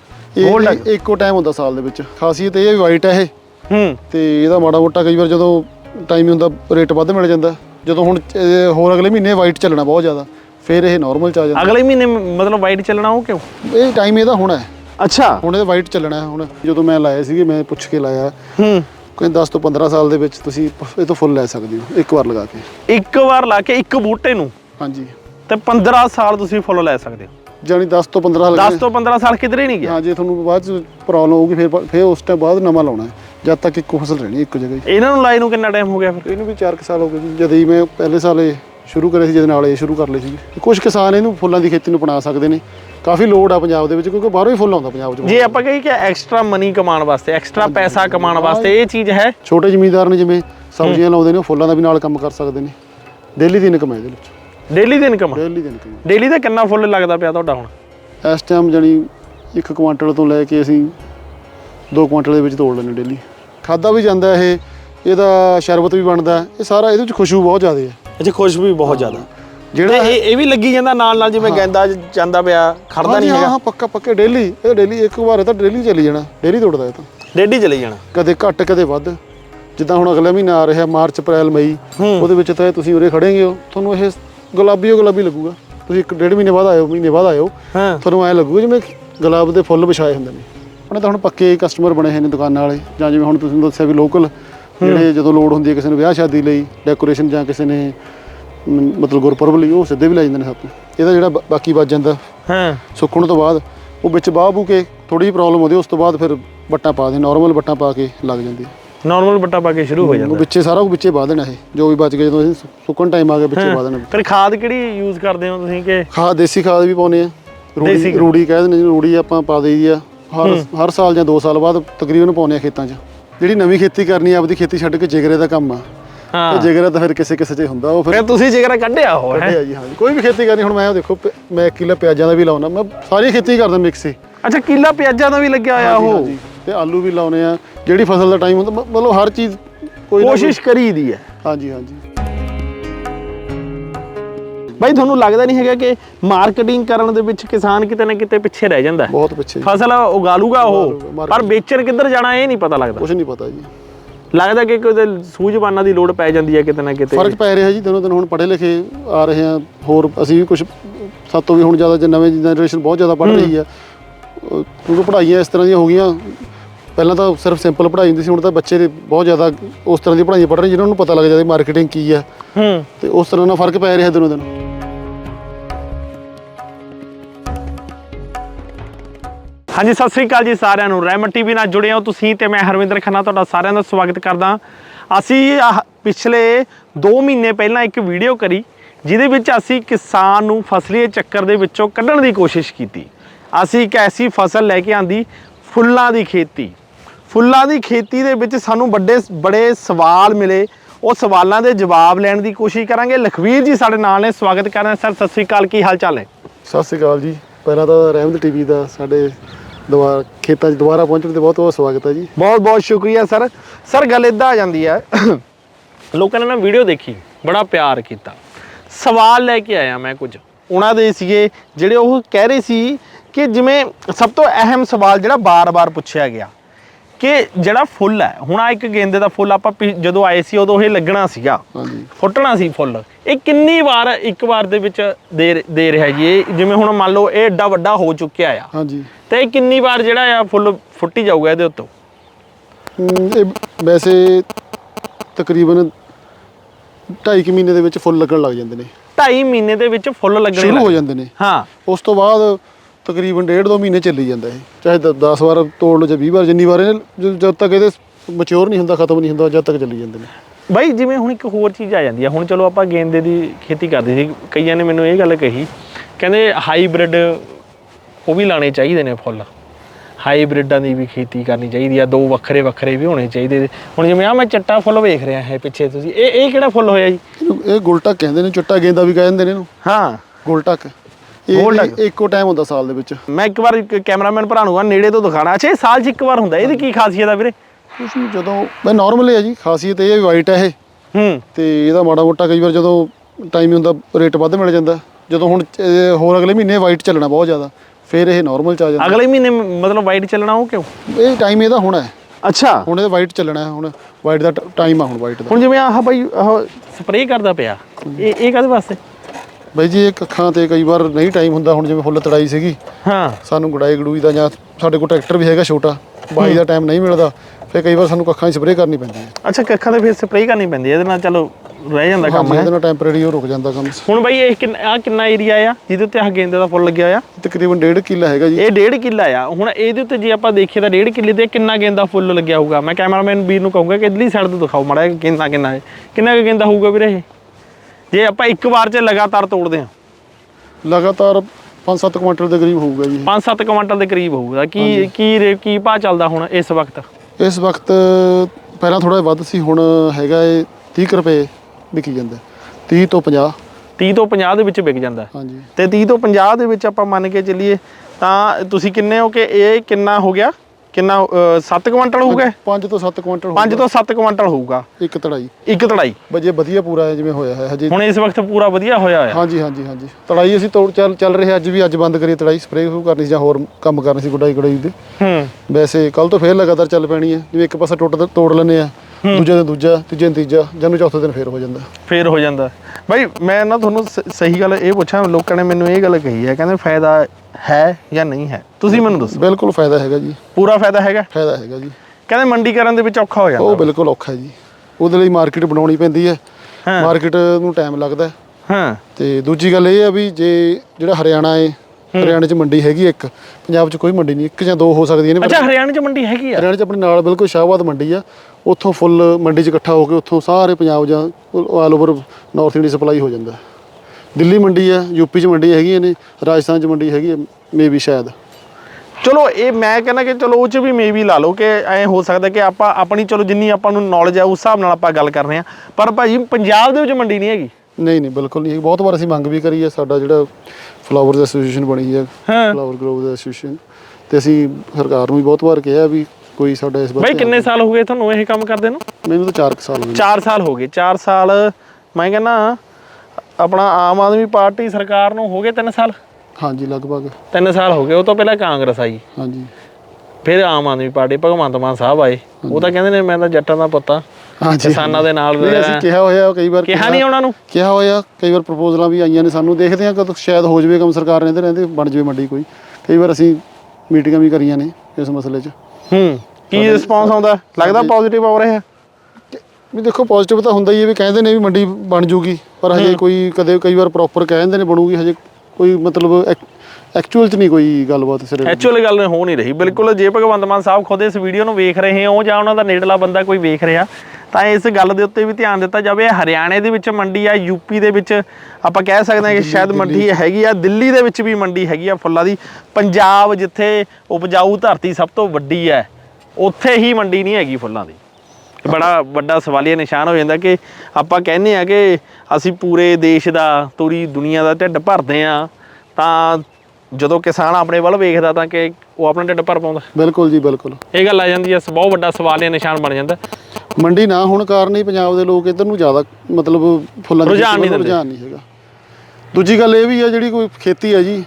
ਗੋਲਡਾ। ਇਹ ਇੱਕੋ ਟਾਈਮ ਹੁੰਦਾ ਸਾਲ ਦੇ ਵਿੱਚ। ਖਾਸੀਅਤ ਇਹ ਵਾਈਟ ਹੈ ਇਹ। ਹੂੰ। ਤੇ ਇਹਦਾ ਮਾੜਾ ਮੋਟਾ ਕਈ ਵਾਰ ਜਦੋਂ ਟਾਈਮ ਹੁੰਦਾ ਰੇਟ ਵੱਧ ਮਿਲ ਜਾਂਦਾ। ਜਦੋਂ ਹੁਣ ਇਹ ਹੋਰ ਅਗਲੇ ਮਹੀਨੇ ਵਾਈਟ ਚੱਲਣਾ ਬਹੁਤ ਜ਼ਿਆਦਾ। ਫਿਰ ਇਹ ਨਾਰਮਲ ਚ ਆ ਜਾਂਦਾ। ਅਗਲੇ ਮਹੀਨੇ ਮਤਲਬ ਵਾਈਟ ਚੱਲਣਾ ਉਹ ਕਿਉਂ? ਇਹ ਟਾਈਮ ਇਹਦਾ ਹੋਣਾ ਹੈ। ਅੱਛਾ। ਹੁਣ ਇਹ ਵਾਈਟ ਚੱਲਣਾ ਹੈ ਹੁਣ ਜਦੋਂ ਮੈਂ ਲਾਇਆ ਸੀਗੇ ਮੈਂ ਪੁੱਛ ਕੇ ਲਾਇਆ। ਹੂੰ। ਕੋਈ 10 ਤੋਂ 15 ਸਾਲ ਦੇ ਵਿੱਚ ਤੁਸੀਂ ਇਹ ਤੋਂ ਫੁੱਲ ਲੈ ਸਕਦੇ ਹੋ ਇੱਕ ਵਾਰ ਲਗਾ ਕੇ। ਇੱਕ ਵਾਰ ਲਾ ਕੇ ਇੱਕ ਬੂਟੇ ਨੂੰ? ਹਾਂਜੀ। ਤੇ 15 ਸਾਲ ਤੁਸੀਂ ਫੁੱਲ ਲੈ ਸਕਦੇ ਹੋ? ਜਾਨੀ 10 ਤੋਂ 15 ਸਾਲ 10 ਤੋਂ 15 ਸਾਲ ਕਿਧਰੇ ਨਹੀਂ ਗਿਆ? ਹਾਂ ਜੇ ਤੁਹਾਨੂੰ ਬਾਅਦ ਚ ਪ੍ਰੋਬਲਮ ਹੋਊਗੀ ਫਿਰ ਫਿਰ ਉਸ ਟਾਈਮ ਬਾਅਦ ਨਵਾਂ ਲਾਉਣਾ ਹੈ। ਜਦ ਤੱਕ ਇੱਕੋ ਫਸਲ ਰਹਿਣੀ ਇੱਕੋ ਜਗ੍ਹਾ ਹੀ। ਇਹਨਾਂ ਨੂੰ ਲਾਏ ਨੂੰ ਕਿੰਨਾ ਟਾਈਮ ਹੋ ਗਿਆ ਫਿਰ? ਇਹਨੂੰ ਵੀ 4 ਸਾਲ ਹੋ ਗਏ। ਜੀ ਜਦ ਹੀ ਮੈਂ ਪਹਿਲੇ ਸਾਲ ਸ਼ੁਰੂ ਕਰਿਆ ਸੀ ਜਦ ਨਾਲ ਇਹ ਸ਼ੁਰੂ ਕਰ ਲਏ ਸੀ ਕੁਝ ਕਿਸਾਨ ਇਹਨੂੰ ਫੁੱਲਾਂ ਦੀ ਖੇਤੀ ਨੂੰ ਅਪਣਾ ਸਕਦੇ ਨੇ। ਕਾਫੀ ਲੋੜ ਆ ਪੰਜਾਬ ਦੇ ਵਿੱਚ ਕਿਉਂਕਿ ਬਾਹਰੋਂ ਹੀ ਫੁੱਲ ਆਉਂਦਾ ਪੰਜਾਬ 'ਚ ਜੇ ਆਪਾਂ ਕਹੀਏ ਕਿ ਐਕਸਟਰਾ ਮਨੀ ਕਮਾਉਣ ਵਾਸਤੇ ਐਕਸਟਰਾ ਪੈਸਾ ਕਮਾਉਣ ਵਾਸਤੇ ਇਹ ਚੀਜ਼ ਹੈ? ਛੋਟੇ ਜ਼ਮੀਂਦਾਰ ਨੇ ਜਿਵੇਂ ਸਬਜ਼ੀਆਂ ਲਾਉਂਦੇ ਨੇ ਫੁੱਲਾਂ ਦਾ ਵੀ ਨਾਲ ਕੰਮ ਕਰ ਸਕਦੇ ਨੇ। ਡੇਲੀ ਦੀ ਇਨਕਮ ਹੈ ਇਹਦੇ ਵਿੱਚ। ਡੇਲੀ ਦੀ ਇਨਕਮ ਡੇਲੀ ਦੀ ਇਨਕਮ ਡੇਲੀ ਦਾ ਕਿੰਨਾ ਫੁੱਲ ਲੱਗਦਾ ਪਿਆ ਤੁਹਾਡਾ ਹੁਣ? ਇਸ ਟਾਈਮ ਜਾਨੀ 1 ਕੁਆਂਟਲ ਤੋਂ ਲੈ ਕੇ ਅਸੀਂ 2 ਕੁਆਂਟਲ ਦੇ ਵਿੱਚ ਤੋੜ ਲੈਂਦੇ ਡੇਲੀ। ਖਾਦਾ ਵੀ ਜਾਂਦਾ ਇਹ ਇਹਦਾ ਸ਼ਰਬਤ ਵੀ ਬਣਦਾ ਇਹ ਸਾਰਾ ਇਹਦੇ ਵਿੱਚ ਖੁਸ਼ਬੂ ਬਹੁਤ ਜ਼ਿਆਦਾ ਹੈ। ਅੱਛਾ ਖੁਸ਼ਬੂ ਵੀ ਬਹੁਤ ਜ਼ਿਆਦਾ। ਜਿਹੜਾ ਇਹ ਇਹ ਵੀ ਲੱਗੀ ਜਾਂਦਾ ਨਾਲ ਨਾਲ ਜਿਵੇਂ ਗੈਂਦਾ ਜਾਂਦਾ ਪਿਆ ਖੜਦਾ ਨਹੀਂ ਹਾਂ ਹੈਗਾ। ਹਾਂ ਪੱਕਾ ਪੱਕੇ ਡੇਲੀ ਇਹ ਡੇਲੀ ਇੱਕ ਵਾਰ ਇਹ ਤਾਂ ਡੇਲੀ ਚਲੀ ਜਾਣਾ ਡੇਲੀ ਤੋੜਦਾ ਇਹ ਤਾਂ। ਡੇਡੀ ਚਲੇ ਜਾਣਾ। ਕਦੇ ਘੱਟ ਕਦੇ ਵੱਧ। ਜਿੱਦਾਂ ਹੁਣ ਅਗਲਾ ਮਹੀਨਾ ਆ ਰਿਹਾ ਮਾਰਚ ਅਪ੍ਰੈਲ ਮਈ ਉਹਦੇ ਵਿੱਚ ਤਾਂ ਇਹ ਤੁਸੀਂ ਉਰੇ ਖੜੇਗੇ ਹੋ ਤੁਹਾਨੂੰ ਇਹ ਗੁਲਾਬੀ ਓ ਗੁਲਾਬੀ ਲੱਗੂਗਾ। ਤੁਸੀਂ ਇੱਕ ਡੇਢ ਮਹੀਨੇ ਬਾਅਦ ਆਇਓ ਮਹੀਨੇ ਬਾਅਦ ਆਇਓ। ਹਾਂ। ਤੁਹਾਨੂੰ ਐ ਲੱਗੂਗਾ ਜਿਵੇਂ ਗੁਲਾਬ ਦੇ ਫੁੱਲ ਵਿਛਾਏ ਹੁੰਦੇ ਨੇ। ਉਹਨੇ ਤਾਂ ਹੁਣ ਪੱਕੇ ਕਸਟਮਰ ਬਣੇ ਹੋਏ ਨੇ ਦੁਕਾਨਾਂ ਵਾਲੇ ਜਾਂ ਜਿਵੇਂ ਹੁਣ ਤੁਸੀਂ ਦੱਸਿਆ ਵੀ ਲੋਕਲ ਜਿਹੜੇ ਜਦੋਂ ਲੋੜ ਹੁੰਦੀ ਹੈ ਕਿਸੇ ਨੂੰ ਵਿਆਹ ਸ਼ਾਦੀ ਲਈ ਡੈਕੋਰੇਸ਼ਨ ਜਾਂ ਕਿਸੇ ਨੇ ਮ, ਮਤਲਬ ਗੁਰਪੁਰਬ ਲਈ ਉਹ ਸਿੱਧੇ ਵੀ ਲੈ ਜਾਂਦੇ ਨੇ ਸਾਤੋਂ ਇਹਦਾ ਜਿਹੜਾ ਬ- ਬਾਕੀ ਵੱਜ ਜਾਂਦਾ। ਹਾਂ। ਸੁੱਕਣ ਤੋਂ ਬਾਅਦ ਉਹ ਵਿੱਚ ਬਾਹ ਬੂ ਕੇ ਥੋੜੀ ਜਿਹੀ ਪ੍ਰੋਬਲਮ ਹੁੰਦੀ ਉਸ ਤੋਂ ਬਾਅਦ ਫਿਰ ਬੱਟਾਂ ਪਾ ਦੇ ਨਾਰਮਲ ਬੱਟਾਂ ਪਾ ਕੇ ਲੱਗ ਜਾਂਦੀ ਨਾਰਮਲ ਬੱਟਾ ਪਾ ਕੇ ਸ਼ੁਰੂ ਹੋ ਉਹ ਜਾਂਦਾ। ਵਿੱਚੇ ਸਾਰਾ ਕੁਝ ਵਿੱਚੇ ਪਾ ਦੇਣਾ ਇਹ ਜੋ ਵੀ ਬਚ ਗਿਆ ਜਦੋਂ ਅਸੀਂ ਸੁੱਕਣ ਟਾਈਮ ਆ ਗਿਆ ਵਿੱਚੇ ਪਾ ਦੇਣਾ। ਫਿਰ ਖਾਦ ਕਿਹੜੀ ਯੂਜ਼ ਕਰਦੇ ਹੋ ਤੁਸੀਂ ਕਿ? ਖਾਦ ਦੇਸੀ ਖਾਦ ਵੀ ਪਾਉਨੇ ਆ ਦੇਸੀ ਰੂੜੀ। ਰੂੜੀ ਕਹਿੰਦੇ ਨੇ ਜਿਹਨੂੰ ਰੂੜੀ ਆਪਾਂ ਪਾ ਦੇਈਦੀ ਆ। ਹਰ ਹਰ ਸਾਲ ਜਾਂ 2 ਸਾਲ ਬਾਅਦ ਤਕਰੀਬਨ ਪਾਉਨੇ ਆ ਖੇਤਾਂ 'ਚ। ਜਿਹੜੀ ਨਵੀਂ ਖੇਤੀ ਕਰਨੀ ਆ ਆਪਦੀ ਖੇਤੀ ਛੱਡ ਕੇ ਜਿਗਰੇ ਦਾ ਕੰਮ ਆ। ਹਾਂ। ਤੇ ਜਿਗਰਾ ਤਾਂ ਫਿਰ ਕਿਸੇ ਕਿਸੇ 'ਚ ਹੁੰਦਾ ਉਹ ਫਿਰ ਫਿਰ ਤੁਸੀਂ ਜਿਗਰ ਕੱਢਿਆ ਹੋ ਕੱਢਿਆ ਜੀ ਹਾਂ ਕੋਈ ਵੀ ਖੇਤੀ ਕਰਨੀ ਹੁਣ ਮੈਂ ਦੇਖੋ ਪ- ਮੈਂ ਇੱਕ ਕਿੱਲਾ ਪਿਆਜ਼ਾਂ ਦਾ ਵੀ ਲਾਉਣਾ ਮੈਂ ਸਾਰੀ ਖੇਤੀ ਕਰਦਾ ਮਿਕਸ। ਹੀ ਅੱਛਾ ਕਿੱਲਾ ਪਿਆਜ਼ਾਂ ਦਾ ਵੀ ਲੱਗਿਆ ਹੋਇਆ ਉਹ? ਹਾਂਜੀ, ਤੇ ਆਲੂ ਵੀ ਲਾਉਨੇ ਆ ਜਿਹੜੀ ਫਸਲ ਦਾ ਟਾਈਮ ਹੁੰਦਾ ਮ- ਮਤਲਬ ਹਰ ਚੀਜ਼ ਕੋਈ ਨਾ ਕੋਈ- ਕੋਸ਼ਿਸ਼ ਕਰੀਦੀ ਹੈ। ਹਾਂਜੀ ਹਾਂਜੀ। ਬਾਈ ਤੁਹਾਨੂੰ ਲੱਗਦਾ ਨਹੀਂ ਹੈਗਾ ਕਿ ਮਾਰਕੀਟਿੰਗ ਕਰਨ ਦੇ ਵਿੱਚ ਕਿਸਾਨ ਕਿਤੇ ਨਾ ਕਿਤੇ ਪਿੱਛੇ ਰਹਿ ਜਾਂਦਾ? ਬਹੁਤ ਪਿੱਛੇ ਫਸਲ ਉਗਾ ਲੂਗਾ ਉਹ ਪਰ ਵੇਚਣ ਕਿੱਧਰ ਜਾਣਾ ਇਹ ਨਹੀਂ ਪਤਾ ਲੱਗਦਾ। ਕੁਝ ਨਹੀਂ ਪਤਾ ਜੀ। ਲੱਗਦਾ ਕਿ ਕੋਈ ਸੂਝਵਾਨਾਂ ਦੀ ਲੋੜ ਪੈ ਜਾਂਦੀ ਹੈ ਕਿਤੇ ਨਾ ਕਿਤੇ। ਫ਼ਰਕ ਪੈ ਰਿਹਾ ਜੀ ਦਿਨੋਂ ਦਿਨ ਹੁਣ ਪੜ੍ਹੇ ਲਿਖੇ ਆ ਰਹੇ ਆ ਹੋਰ ਅਸੀਂ ਵੀ ਕੁਝ ਸਾਤੋਂ ਵੀ ਹੁਣ ਜ਼ਿਆਦਾ ਜੇ ਨਵੇਂ ਜਨਰੇਸ਼ਨ ਬਹੁਤ ਜ਼ਿਆਦਾ ਪੜ੍ਹ ਰਹੀ ਆ ਕਿਉਂਕਿ ਪੜ੍ਹਾਈਆਂ ਇਸ ਤਰ੍ਹਾਂ ਦੀਆਂ ਹੋ ਗਈਆਂ। ਪਹਿਲਾਂ ਤਾਂ ਸਿਰਫ ਸਿੰਪਲ ਪੜ੍ਹਾਈ ਹੁੰਦੀ ਸੀ ਹੁਣ ਤਾਂ ਬੱਚੇ ਦੇ ਬਹੁਤ ਜ਼ਿਆਦਾ ਉਸ ਤਰ੍ਹਾਂ ਦੀ ਪੜ੍ਹਾਈ ਪੜ੍ਹ ਰਹੇ ਜਿਨ੍ਹਾਂ ਨੂੰ ਪਤਾ ਲੱਗ ਜਾਂਦਾ ਮਾਰਕੀਟਿੰਗ ਕੀ ਆ ਹੂੰ। ਤੇ ਉਸ ਤਰ੍ਹਾਂ ਨਾਲ ਫ਼ਰਕ ਪੈ ਰਿਹਾ ਦਿਨੋਂ ਦਿਨ। ਹਾਂਜੀ, ਸਤਿ ਸ੍ਰੀ ਅਕਾਲ ਜੀ ਸਾਰਿਆਂ ਨੂੰ। ਰੈਮਨ ਟੀਵੀ ਨਾਲ ਜੁੜੇ ਹੋ ਤੁਸੀਂ ਤੇ ਮੈਂ ਹਰਵਿੰਦਰ ਖੰਨਾ ਤੁਹਾਡਾ ਸਾਰਿਆਂ ਦਾ ਸਵਾਗਤ ਕਰਦਾ ਅਸੀਂ ਆਹ ਪਿਛਲੇ 2 ਮਹੀਨੇ ਪਹਿਲਾਂ ਇੱਕ ਵੀਡੀਓ ਕਰੀ, ਜਿਹਦੇ ਵਿੱਚ ਅਸੀਂ ਕਿਸਾਨ ਨੂੰ ਫਸਲੀ ਚੱਕਰ ਦੇ ਵਿੱਚੋਂ ਕੱਢਣ ਦੀ ਕੋਸ਼ਿਸ਼ ਕੀਤੀ। ਅਸੀਂ ਇੱਕ ਐਸੀ ਫਸਲ ਲੈ ਕੇ ਆਂਦੀ, ਫੁੱਲਾਂ ਦੀ ਖੇਤੀ। ਫੁੱਲਾਂ ਦੀ ਖੇਤੀ ਦੇ ਵਿੱਚ ਸਾਨੂੰ ਵੱਡੇ ਬੜੇ ਸਵਾਲ ਮਿਲੇ। ਉਹ ਸਵਾਲਾਂ ਦੇ ਜਵਾਬ ਲੈਣ ਦੀ ਕੋਸ਼ਿਸ਼ ਕਰਾਂਗੇ। ਲਖਵੀਰ ਜੀ ਸਾਡੇ ਨਾਲ ਨੇ, ਸਵਾਗਤ ਕਰ ਕਰਦੇ ਸਰ, ਸਤਿ ਸ੍ਰੀ ਅਕਾਲ, ਕੀ ਹਾਲ ਚਾਲ ਹੈ ਸਤਿ ਸ਼੍ਰੀ ਅਕਾਲ ਜੀ। ਪਹਿਲਾਂ ਤਾਂ ਰਹਿਮਤ ਟੀਵੀ ਦਾ ਸਾਡੇ ਦੁਬਾਰਾ ਖੇਤਾਂ 'ਚ ਦੁਬਾਰਾ ਪਹੁੰਚਣ ਤੇ ਬਹੁਤ ਬਹੁਤ ਸਵਾਗਤ ਹੈ ਜੀ। ਬਹੁਤ ਬਹੁਤ ਸ਼ੁਕਰੀਆ ਸਰ। ਸਰ ਗੱਲ ਇਦਾਂ ਆ ਜਾਂਦੀ ਹੈ। ਲੋਕਾਂ ਨੇ ਨਾ ਵੀਡੀਓ ਦੇਖੀ ਬੜਾ ਪਿਆਰ ਕੀਤਾ। ਸਵਾਲ ਲੈ ਕੇ ਆਇਆ ਮੈਂ ਕੁਝ। ਉਹਨਾਂ ਦੇ ਸੀਗੇ ਜਿਹੜੇ ਉਹ ਕਹਿ ਰਹੇ ਸੀ ਕਿ ਜਿਵੇਂ ਸਭ ਤੋਂ ਅਹਿਮ ਸਵਾਲ ਜਿਹੜਾ ਬਾਰ-ਬਾਰ ਪੁੱਛਿਆ ਗਿਆ ਕਿ ਜਿਹੜਾ ਫੁੱਲ ਹੈ ਹੁਣ ਆ ਇੱਕ ਗੇਂਦੇ ਦਾ ਫੁੱਲ ਆਪਾਂ ਜਦੋਂ ਆਏ ਸੀ ਉਦੋਂ ਇਹ ਲੱਗਣਾ ਸੀਗਾ। ਹਾਂਜੀ। ਫੁੱਟਣਾ ਸੀ ਫੁੱਲ। ਇਹ ਕਿੰਨੀ ਵਾਰ ਇੱਕ ਵਾਰ ਦੇ ਵਿੱਚ ਦੇ ਦੇ ਰਿਹਾ ਜੀ? ਇਹ ਜਿਵੇਂ ਹੁਣ ਮੰਨ ਲਓ ਇਹ ਏਡਾ ਵੱਡਾ ਹੋ ਚੁੱਕਿਆ ਆ। ਹਾਂਜੀ। ਤੇ ਇਹ ਕਿੰਨੀ ਵਾਰ ਜਿਹੜਾ ਆ ਫੁੱਲ ਫੁੱਟੀ ਜਾਊਗਾ ਇਹਦੇ ਉੱਤੋਂ? ਇਹ ਵੈਸੇ ਤਕਰੀਬਨ 2.5 ਮਹੀਨੇ ਦੇ ਵਿੱਚ ਫੁੱਲ ਲੱਗਣ ਲੱਗ ਜਾਂਦੇ ਨੇ। 2.5 ਮਹੀਨੇ ਦੇ ਵਿੱਚ ਫੁੱਲ ਲੱਗਣੇ ਸ਼ੁਰੂ ਹੋ ਜਾਂਦੇ ਨੇ। ਹਾਂ। ਉਸ ਤੋਂ ਬਾਅਦ ਤਕਰੀਬਨ ਡੇਢ ਦੋ ਮਹੀਨੇ ਚੱਲੀ ਜਾਂਦਾ ਇਹ। ਚਾਹੇ 10 ਵਾਰ ਤੋੜ ਲਓ ਜਾਂ 20 ਵਾਰ ਜਿੰਨੀ ਵਾਰ ਇਹ ਜ- ਜਦ ਤੱਕ ਇਹਦੇ ਮੈਚੁਰ ਨਹੀਂ ਹੁੰਦਾ ਖਤਮ ਨਹੀਂ ਹੁੰਦਾ ਜਦ ਤੱਕ ਚੱਲੀ ਜਾਂਦੇ ਨੇ। ਬਾਈ ਜਿਵੇਂ ਹੁਣ ਇੱਕ ਹੋਰ ਚੀਜ਼ ਆ ਜਾਂਦੀ ਆ। ਹੁਣ ਚਲੋ ਆਪਾਂ ਗੇਂਦੇ ਦੀ ਖੇਤੀ ਕਰਦੇ ਸੀ। ਕਈਆਂ ਨੇ ਮੈਨੂੰ ਇਹ ਗੱਲ ਕਹੀ ਕਹਿੰਦੇ ਹਾਈਬ੍ਰਿਡ ਉਹ ਵੀ ਲਾਣੇ ਚਾਹੀਦੇ ਨੇ ਫੁੱਲ। ਹਾਈਬ੍ਰਿਡਾਂ ਦੀ ਵੀ ਖੇਤੀ ਕਰਨੀ ਚਾਹੀਦੀ ਆ ਦੋ ਵੱਖਰੇ ਵੱਖਰੇ ਵੀ ਹੋਣੇ ਚਾਹੀਦੇ। ਹੁਣ ਜਿਵੇਂ ਆ ਮੈਂ ਚੱਟਾ ਫੁੱਲ ਵੇਖ ਰਿਹਾ ਹੈ ਪਿੱਛੇ ਤੁਸੀਂ ਇਹ ਇਹ ਕਿਹੜਾ ਫੁੱਲ ਹੋਇਆ ਜੀ? ਇਹ ਗੁਲਟਕ ਕਹਿੰਦੇ ਨੇ ਚਿੱਟਾ ਗੇਂਦਾ ਵੀ ਕਹਿੰਦੇ ਨੇ ਇਹਨੂੰ। ਹਾਂ। ਗੁਲਟਕ। ਇਹ ਇੱਕੋ ਟਾਈਮ ਹੁੰਦਾ ਸਾਲ ਦੇ ਵਿੱਚ। ਮੈਂ ਇੱਕ ਵਾਰ ਇੱਕ ਕੈਮਰਾਮੈਨ ਭਰਾ ਨੂੰ ਕਹਾਂ ਨੇੜੇ ਤੋਂ ਦਿਖਾਣਾ। ਅੱਛਾ ਇਹ ਸਾਲ 'ਚ ਇੱਕ ਵਾਰ ਹੁੰਦਾ ਇਹਦੀ ਕੀ ਖਾਸੀਅਤ ਆ ਵੀਰੇ? ਕੁਛ ਨਹੀਂ ਜਦੋਂ ਮੈਂ ਨਾਰਮਲ ਹੈ ਜੀ ਖਾਸੀਅਤ ਇਹ ਹੈ ਵਾਈਟ ਹੈ ਇਹ। ਹੂੰ। ਤੇ ਇਹਦਾ ਮਾੜਾ ਮੋਟਾ ਕਈ ਵਾਰ ਜਦੋਂ ਟਾਈਮ ਹੁੰਦਾ ਰੇਟ ਵੱਧ ਮਿਲ ਜਾਂਦਾ। ਜਦੋਂ ਹੁਣ ਹੋਰ ਅਗਲੇ ਮਹੀਨੇ ਵਾਈਟ ਚੱਲਣਾ ਬਹੁਤ ਜ਼ਿਆਦਾ। ਫਿਰ ਇਹ ਨਾਰਮਲ ਚ ਆ ਜਾਂਦਾ। ਅਗਲੇ ਮਹੀਨੇ ਮਤਲਬ ਵਾਈਟ ਚੱਲਣਾ ਉਹ ਕਿਉਂ? ਇਹ ਟਾਈਮ ਇਹਦਾ ਹੁਣ ਹੈ। ਅੱਛਾ। ਹੁਣ ਇਹ ਵਾਈਟ ਚੱਲਣਾ ਹੈ ਹੁਣ ਵਾਈਟ ਦਾ ਟਾਈਮ ਆ ਹੁਣ ਵਾਈਟ ਦਾ। ਹੁਣ ਜਿਵੇਂ ਆਹ ਬਾਈ ਆਹ ਸਪਰੇਅ ਕਰਦਾ ਪਿਆ ਇਹ ਇਹ ਕਾਹਦੇ ਵਾਸਤੇ? ਬਾਈ ਜੀ ਇਹ ਅੱਖਾਂ ਤੇ ਕਈ ਵਾਰ ਨਹੀਂ ਟਾਈਮ ਹੁੰਦਾ ਹੁਣ ਜਿਵੇਂ ਫੁੱਲ ਤੜਾਈ ਸੀਗੀ। ਹਾਂ। ਸਾਨੂੰ ਗੁਡਾਈ ਗੜੂਈ ਦਾ ਜਾਂ ਸਾਡੇ ਕੋਲ ਟਰੈਕਟਰ ਵੀ ਹੈਗਾ ਛੋਟਾ ਬਾਈ ਦਾ ਟਾਈਮ ਨਹੀਂ ਮਿਲਦਾ ਫਿਰ ਕਈ ਵਾਰ ਸਾਨੂੰ ਅੱਖਾਂ 'ਚ ਸਪਰੇਅ ਕਰਨੀ ਪੈਂਦੀ ਹੈ। ਅੱਛਾ ਕੱਖਾਂ ਤੇ ਫਿਰ ਸਪਰੇਅ ਕਰਨੀ ਪੈਂਦੀ ਹੈ ਇਹਦੇ ਨਾਲ ਚਲੋ ਰਹਿ ਜਾਂਦਾ ਕੰਮ ਹਾਂਜੀ ਹੈ? ਇਹਦੇ ਨਾਲ ਟੈਂਪਰੇਰੀ ਉਹ ਰੁਕ ਜਾਂਦਾ ਕੰਮ। ਹੁਣ ਬਾਈ ਇਹ ਕਿੰਨਾ ਆਹ ਕਿੰਨਾ ਏਰੀਆ ਆ? ਜਿਹਦੇ ਉੱਤੇ ਆਹ ਗੇਂਦੇ ਦਾ ਫੁੱਲ ਲੱਗਿਆ ਹੋਇਆ? ਤਕਰੀਬਨ 1.5 ਕਿੱਲਾ ਹੈਗਾ ਜੀ। ਇਹ ਡੇਢ ਕਿੱਲਾ ਆ। ਹੁਣ ਇਹਦੇ ਉੱਤੇ ਜੇ ਆਪਾਂ ਦੇਖੀਏ ਤਾਂ ਡੇਢ ਕਿੱਲੇ ਤੇ ਕਿੰਨਾ ਗੇਂਦਾ ਫੁੱਲ ਲੱਗਿਆ ਹੋਊਗਾ? ਮੈਂ ਕੈਮਰਾਮੈਨ ਵੀਰ ਨੂੰ ਕਹੂੰਗਾ ਕਿ ਇਧਰਲੀ ਸਾਈਡ ਤੋਂ ਦਿਖਾਓ ਮਾੜਾ ਜਿਹਾ ਕਿੰਨਾ ਕਿੰਨਾ ਹੈ। ਕਿੰਨਾ ਕੁ ਗੇਂਦਾ ਹੋਊਗਾ ਵੀਰੇ ਇਹ? ਜੇ ਆਪਾਂ ਇੱਕ ਵਾਰ 'ਚ ਲਗਾਤਾਰ ਤੋੜਦੇ ਹਾਂ। ਲਗਾਤਾਰ 5-7 ਕੁਇੰਟਲ ਦੇ ਕਰੀਬ ਹੋਊਗਾ ਜੀ। 5-7 ਕੁਇੰਟਲ ਦੇ ਕਰੀਬ ਹੋਊਗਾ। ਕੀ ਕੀ ਰੇ- ਕੀ ਭਾਅ ਚੱਲਦਾ ਹੁਣ ਇਸ ਵਕਤ? ਇਸ ਵਕਤ ਪਹਿਲਾਂ ਥੋੜਾ ਵੱਧ ਸੀ ਹੁਣ ਹੈਗਾ ਇਹ 30 ਕੁ ਰੁਪਏ। ਵਿਕੀ ਜਾਂਦਾ 30 ਤੋਂ 50 30 ਤੋਂ 50 ਦੇ ਵਿੱਚ ਵਿਕ ਜਾਂਦਾ ਹਾਂਜੀ। ਤੇ 30 ਤੋਂ 50 ਦੇ ਵਿੱਚ ਆਪਾਂ ਮੰਨ ਕੇ ਚੱਲੀਏ ਤਾਂ ਤੁਸੀਂ ਕਿੰਨੇ ਹੋ ਕਿ ਇਹ ਕਿੰਨਾ ਹੋ ਗਿਆ? ਕਿੰਨਾ 7 ਕੁਇੰਟਲ ਹੋਊਗਾ? 5 ਤੋਂ 7 ਕੁਇੰਟਲ 5 ਤੋਂ 7 ਕੁਇੰਟਲ ਹੋਊਗਾ। ਇੱਕ ਤੜਾਈ। ਇੱਕ ਤੜਾਈ। ਬਜੇ ਵਧੀਆ ਪੂਰਾ ਹੈ ਜਿਵੇਂ ਹੋਇਆ ਹੈ ਹਜੇ ਹੁਣ ਇਸ ਵਕਤ ਪੂਰਾ ਵਧੀਆ ਹੋਇਆ ਹੋਇਆ। ਹਾਂਜੀ ਹਾਂਜੀ ਹਾਂਜੀ। ਤੜਾਈ ਅਸੀਂ ਤੋੜ ਚੱਲ ਚੱਲ ਰਹੇ ਅੱਜ ਵੀ ਅੱਜ ਬੰਦ ਕਰੀ ਤੜਾਈ ਸਪਰੇਅ ਕਰਨੀ ਸੀ ਜਾਂ ਹੋਰ ਕੰਮ ਕਰਨੇ ਸੀ ਗੁਡਾਈ ਗੜਾਈ ਦੇ। ਹੂੰ। ਵੈਸੇ ਕੱਲ ਤੋਂ ਫੇਰ ਲਗਾਤਾਰ ਚੱਲ ਪੈਣੀ ਹੈ। ਜਿਵੇਂ ਇੱਕ ਪਾਸਾ ਟੁੱਟ ਤੋੜ ਲੈਂਦੇ ਆ ਦੂਜੇ ਦਿਨ ਦੂਜਾ ਤੀਜੇ ਦਿਨ ਤੀਜਾ ਜਨੂੰ ਚੌਥੇ ਦਿਨ ਫੇਰ ਹੋ ਜਾਂਦਾ। ਫੇਰ ਹੋ ਜਾਂਦਾ। ਬਾਈ ਮੈਂ ਨਾ ਤੁਹਾਨੂੰ ਸ- ਸਹੀ ਗੱਲ ਇਹ ਪੁੱਛਾਂ ਲੋਕਾਂ ਨੇ ਮੈਨੂੰ ਇਹ ਗੱਲ ਕਹੀ ਹੈ ਕਹਿੰਦੇ ਫਾਇਦਾ ਹੈ ਜਾਂ ਨਹੀਂ ਹੈ? ਤੁਸੀਂ ਮੈਨੂੰ ਦੱਸੋ। ਬਿਲਕੁਲ ਫਾਇਦਾ ਹੈਗਾ ਜੀ। ਪੂਰਾ ਫਾਇਦਾ ਹੈਗਾ? ਫਾਇਦਾ ਹੈਗਾ ਜੀ। ਕਹਿੰਦੇ ਮੰਡੀ ਕਰਨ ਦੇ ਵਿੱਚ ਔਖਾ ਹੋ ਉਹ ਜਾਂਦਾ ਬਿਲਕੁਲ ਔਖਾ ਹੈ ਜੀ। ਉਹਦੇ ਲਈ ਮਾਰਕੀਟ ਬਣਾਉਣੀ ਪੈਂਦੀ ਹੈ। ਹਾਂ। ਮਾਰਕੀਟ ਨੂੰ ਟਾਈਮ ਲੱਗਦਾ ਹੈ। ਹਾਂ। ਤੇ ਦੂਜੀ ਗੱਲ ਇਹ ਹੈ ਵੀ ਜੇ ਜਿਹੜਾ ਹਰਿਆਣਾ ਹੈ ਹਰਿਆਣੇ 'ਚ ਮੰਡੀ ਹੈਗੀ ਇੱਕ ਪੰਜਾਬ 'ਚ ਕੋਈ ਮੰਡੀ ਨਹੀਂ ਇੱਕ ਜਾਂ ਦੋ ਹੋ ਸਕਦੀਆਂ ਨੇ ਅੱਛਾ ਹਰਿਆਣਾ 'ਚ ਮੰਡੀ ਹੈਗੀ ਆ? ਹਰਿਆਣੇ 'ਚ ਆਪਣੇ ਨਾਲ ਬਿਲਕੁਲ ਸ਼ਾਹਬਾਦ ਮੰਡੀ ਆ ਉੱਥੋਂ ਫੁੱਲ ਮੰਡੀ 'ਚ ਇਕੱਠਾ ਹੋ ਕੇ ਉੱਥੋਂ ਸਾਰੇ ਪੰਜਾਬ ਜਾਂ all over north India supply ਹੋ ਜਾਂਦਾ। ਦਿੱਲੀ ਮੰਡੀ ਆ ਯੂਪੀ 'ਚ ਮੰਡੀ ਹੈਗੀਆਂ ਨੇ ਰਾਜਸਥਾਨ 'ਚ ਮੰਡੀ ਹੈਗੀ ਹੈ ਮੇਬੀ ਸ਼ਾਇਦ। ਚਲੋ ਇਹ ਮੈਂ ਕਹਿੰਦਾ ਕਿ ਚਲੋ ਉਹ ਚ ਵੀ ਮੇਬੀ ਲਾ ਲਓ ਕਿ ਐ ਹੋ ਸਕਦਾ ਕਿ ਆਪਾਂ ਆਪਣੀ ਚਲੋ ਜਿੰਨੀ ਆਪਾਂ ਨੂੰ ਨੌਲੇਜ ਹੈ ਉਸ ਹਿਸਾਬ ਨਾਲ ਆਪਾਂ ਗੱਲ ਕਰ ਰਹੇ ਹਾਂ। ਪਰ ਭਾਜੀ ਪੰਜਾਬ ਦੇ ਵਿੱਚ ਮੰਡੀ ਨਹੀਂ ਹੈਗੀ? ਨਹੀਂ ਨਹੀਂ ਬਿਲਕੁਲ ਨਹੀਂ ਹੈਗੀ। ਬਹੁਤ ਵਾਰ ਅਸੀਂ ਮੰਗ ਵੀ ਕਰੀ ਹੈ ਸਾਡਾ ਜਿਹੜਾ ਫਲਾਵਰਸ ਐਸੋਸੀਏਸ਼ਨ ਬਣੀ ਹੈ ਹਾਂ। ਫਲਾਵਰ ਗਰੋਵ ਐਸੋਸੀਏਸ਼ਨ ਤੇ ਅਸੀਂ ਸਰਕਾਰ ਨੂੰ ਵੀ ਬਹੁਤ ਵਾਰ ਕਿਹਾ ਵੀ ਕੋਈ ਸਾਡਾ ਇਸ ਬਾਈ ਬਾਰੇ ਕਿੰਨੇ ਸਾਲ ਹੋ ਗਏ ਤੁਹਾਨੂੰ ਇਹ ਕੰਮ ਕਰਦੇ ਨੂੰ? ਮੈਨੂੰ ਤਾਂ 4 ਸਾਲ ਹੋ ਗਏ। 4 ਸਾਲ ਹੋ ਗਏ 4 ਸਾਲ ਮੈਂ ਕਹਿੰਦਾ ਆਪਣਾ ਆਮ ਆਦਮੀ ਪਾਰਟੀ ਸਰਕਾਰ ਨੂੰ ਹੋ ਗਏ 3 ਸਾਲ? ਹਾਂਜੀ ਲਗਭਗ। 3 ਸਾਲ ਹੋ ਗਏ ਉਹ ਤੋਂ ਪਹਿਲਾਂ ਕਾਂਗਰਸ ਆਈ। ਹਾਂਜੀ। ਫਿਰ ਆਮ ਆਦਮੀ ਪਾਰਟੀ ਭਗਵੰਤ ਮਾਨ ਸਾਹਿਬ ਆਏ। ਉਹ ਤਾਂ ਕਹਿੰਦੇ ਨੇ ਮੈਂ ਤਾਂ ਜੱਟਾਂ ਦਾ ਪੁੱਤ ਆ ਹਾਂਜੀ। ਕਿਸਾਨਾਂ ਦੇ ਨਾਲ ਨਹੀਂ, ਅਸੀਂ ਕਿਹਾ ਹੋਇਆ ਕਈ ਵਾਰ ਕਿਹਾ ਨਹੀਂ ਉਹਨਾਂ ਨੂੰ? ਕਿਹਾ ਹੋਇਆ ਕਈ ਵਾਰ ਪ੍ਰਪੋਜ਼ਲਾਂ ਵੀ ਆਈਆਂ ਨੇ ਸਾਨੂੰ ਦੇਖਦੇ ਹਾਂ ਕਦੋਂ ਸ਼ਾਇਦ ਹੋ ਜਾਵੇ ਕੰਮ ਸਰਕਾਰ ਰਹਿੰਦੇ ਰਹਿੰਦੇ ਬਣ ਜਾਵੇ ਮੰਡੀ ਕੋਈ। ਕਈ ਵਾਰ ਅਸੀਂ ਮੀਟਿੰਗਾਂ ਵੀ ਕਰੀਆਂ ਨੇ ਇਸ ਮਸਲੇ 'ਚ। ਹੂੰ ਕੀ ਰਿਸਪੌਂਸ ਆਉਂਦਾ? ਲੱਗਦਾ ਪੋਜ਼ਿਟਿਵ ਆ ਰਿਹਾ ਵੀ ਦੇਖੋ ਪੋਜ਼ਿਟਿਵ ਤਾਂ ਹੁੰਦਾ ਹੀ ਹੈ ਵੀ ਕਹਿੰਦੇ ਨੇ ਵੀ ਮੰਡੀ ਬਣ ਜੂਗੀ ਪਰ ਹਜੇ ਕੋਈ ਕਦੇ ਕਈ ਵਾਰ ਪ੍ਰੋਪਰ ਕਹਿੰਦੇ ਨੇ ਬਣੂਗੀ ਹਜੇ ਕੋਈ ਮਤਲਬ ਐਕਚੁਅਲ 'ਚ ਨਹੀਂ ਕੋਈ ਗੱਲਬਾਤ ਸਿਰੇ ਐਕਚੁਅਲ ਗੱਲ ਹੋ ਨਹੀਂ ਰਹੀ। ਬਿਲਕੁਲ ਜੇ ਭਗਵੰਤ ਮਾਨ ਸਾਹਿਬ ਖੁਦ ਇਸ ਵੀਡੀਓ ਨੂੰ ਵੇਖ ਰਹੇ ਹੋ ਜਾਂ ਉਹਨਾਂ ਦਾ ਨੇੜਲਾ ਬੰਦਾ ਕੋਈ ਵੇਖ ਰਿਹਾ ਤਾਂ ਇਸ ਗੱਲ ਦੇ ਉੱਤੇ ਵੀ ਧਿਆਨ ਦਿੱਤਾ ਜਾਵੇ। ਹਰਿਆਣੇ ਦੇ ਵਿੱਚ ਮੰਡੀ ਆ ਯੂਪੀ ਦੇ ਵਿੱਚ ਆਪਾਂ ਕਹਿ ਸਕਦੇ ਹਾਂ ਕਿ ਸ਼ਾਇਦ ਮੰਡੀ ਹੈਗੀ ਆ ਦਿੱਲੀ ਦੇ ਵਿੱਚ ਵੀ ਮੰਡੀ ਹੈਗੀ ਆ ਫੁੱਲਾਂ ਦੀ। ਪੰਜਾਬ ਜਿੱਥੇ ਉਪਜਾਊ ਧਰਤੀ ਸਭ ਤੋਂ ਵੱਡੀ ਹੈ ਉੱਥੇ ਹੀ ਮੰਡੀ ਨਹੀਂ ਹੈਗੀ ਫੁੱਲਾਂ ਦੀ। ਬੜਾ ਵੱਡਾ ਸਵਾਲੀਆ ਨਿਸ਼ਾਨ ਹੋ ਜਾਂਦਾ ਕਿ ਆਪਾਂ ਕਹਿੰਦੇ ਆ ਕਿ ਅਸੀਂ ਪੂਰੇ ਦੇਸ਼ ਦਾ ਪੂਰੀ ਦੁਨੀਆ ਦਾ ਢਿੱਡ ਭਰਦੇ ਆ ਤਾਂ ਜਦੋਂ ਕਿਸਾਨ ਆਪਣੇ ਵੱਲ ਵੇਖਦਾ ਤਾਂ ਕਿ ਉਹ ਆਪਣਾ ਢਿੱਡ ਭਰ ਪਾਉਂਦਾ। ਬਿਲਕੁਲ ਜੀ ਬਿਲਕੁਲ। ਇਹ ਗੱਲ ਆ ਜਾਂਦੀ ਹੈ ਬਹੁਤ ਵੱਡਾ ਸਵਾਲੀਆ ਨਿਸ਼ਾਨ ਬਣ ਜਾਂਦਾ। ਮੰਡੀ ਨਾ ਹੋਣ ਕਾਰਨ ਹੀ ਪੰਜਾਬ ਦੇ ਲੋਕ ਇਧਰ ਨੂੰ ਜ਼ਿਆਦਾ ਮਤਲਬ ਫੁੱਲਾਂ ਦੀ ਰੁਝਾਨ ਨਹੀਂ ਹੈਗਾ। ਦੂਜੀ ਗੱਲ ਇਹ ਵੀ ਆ ਜਿਹੜੀ ਕੋਈ ਖੇਤੀ ਹੈ ਜੀ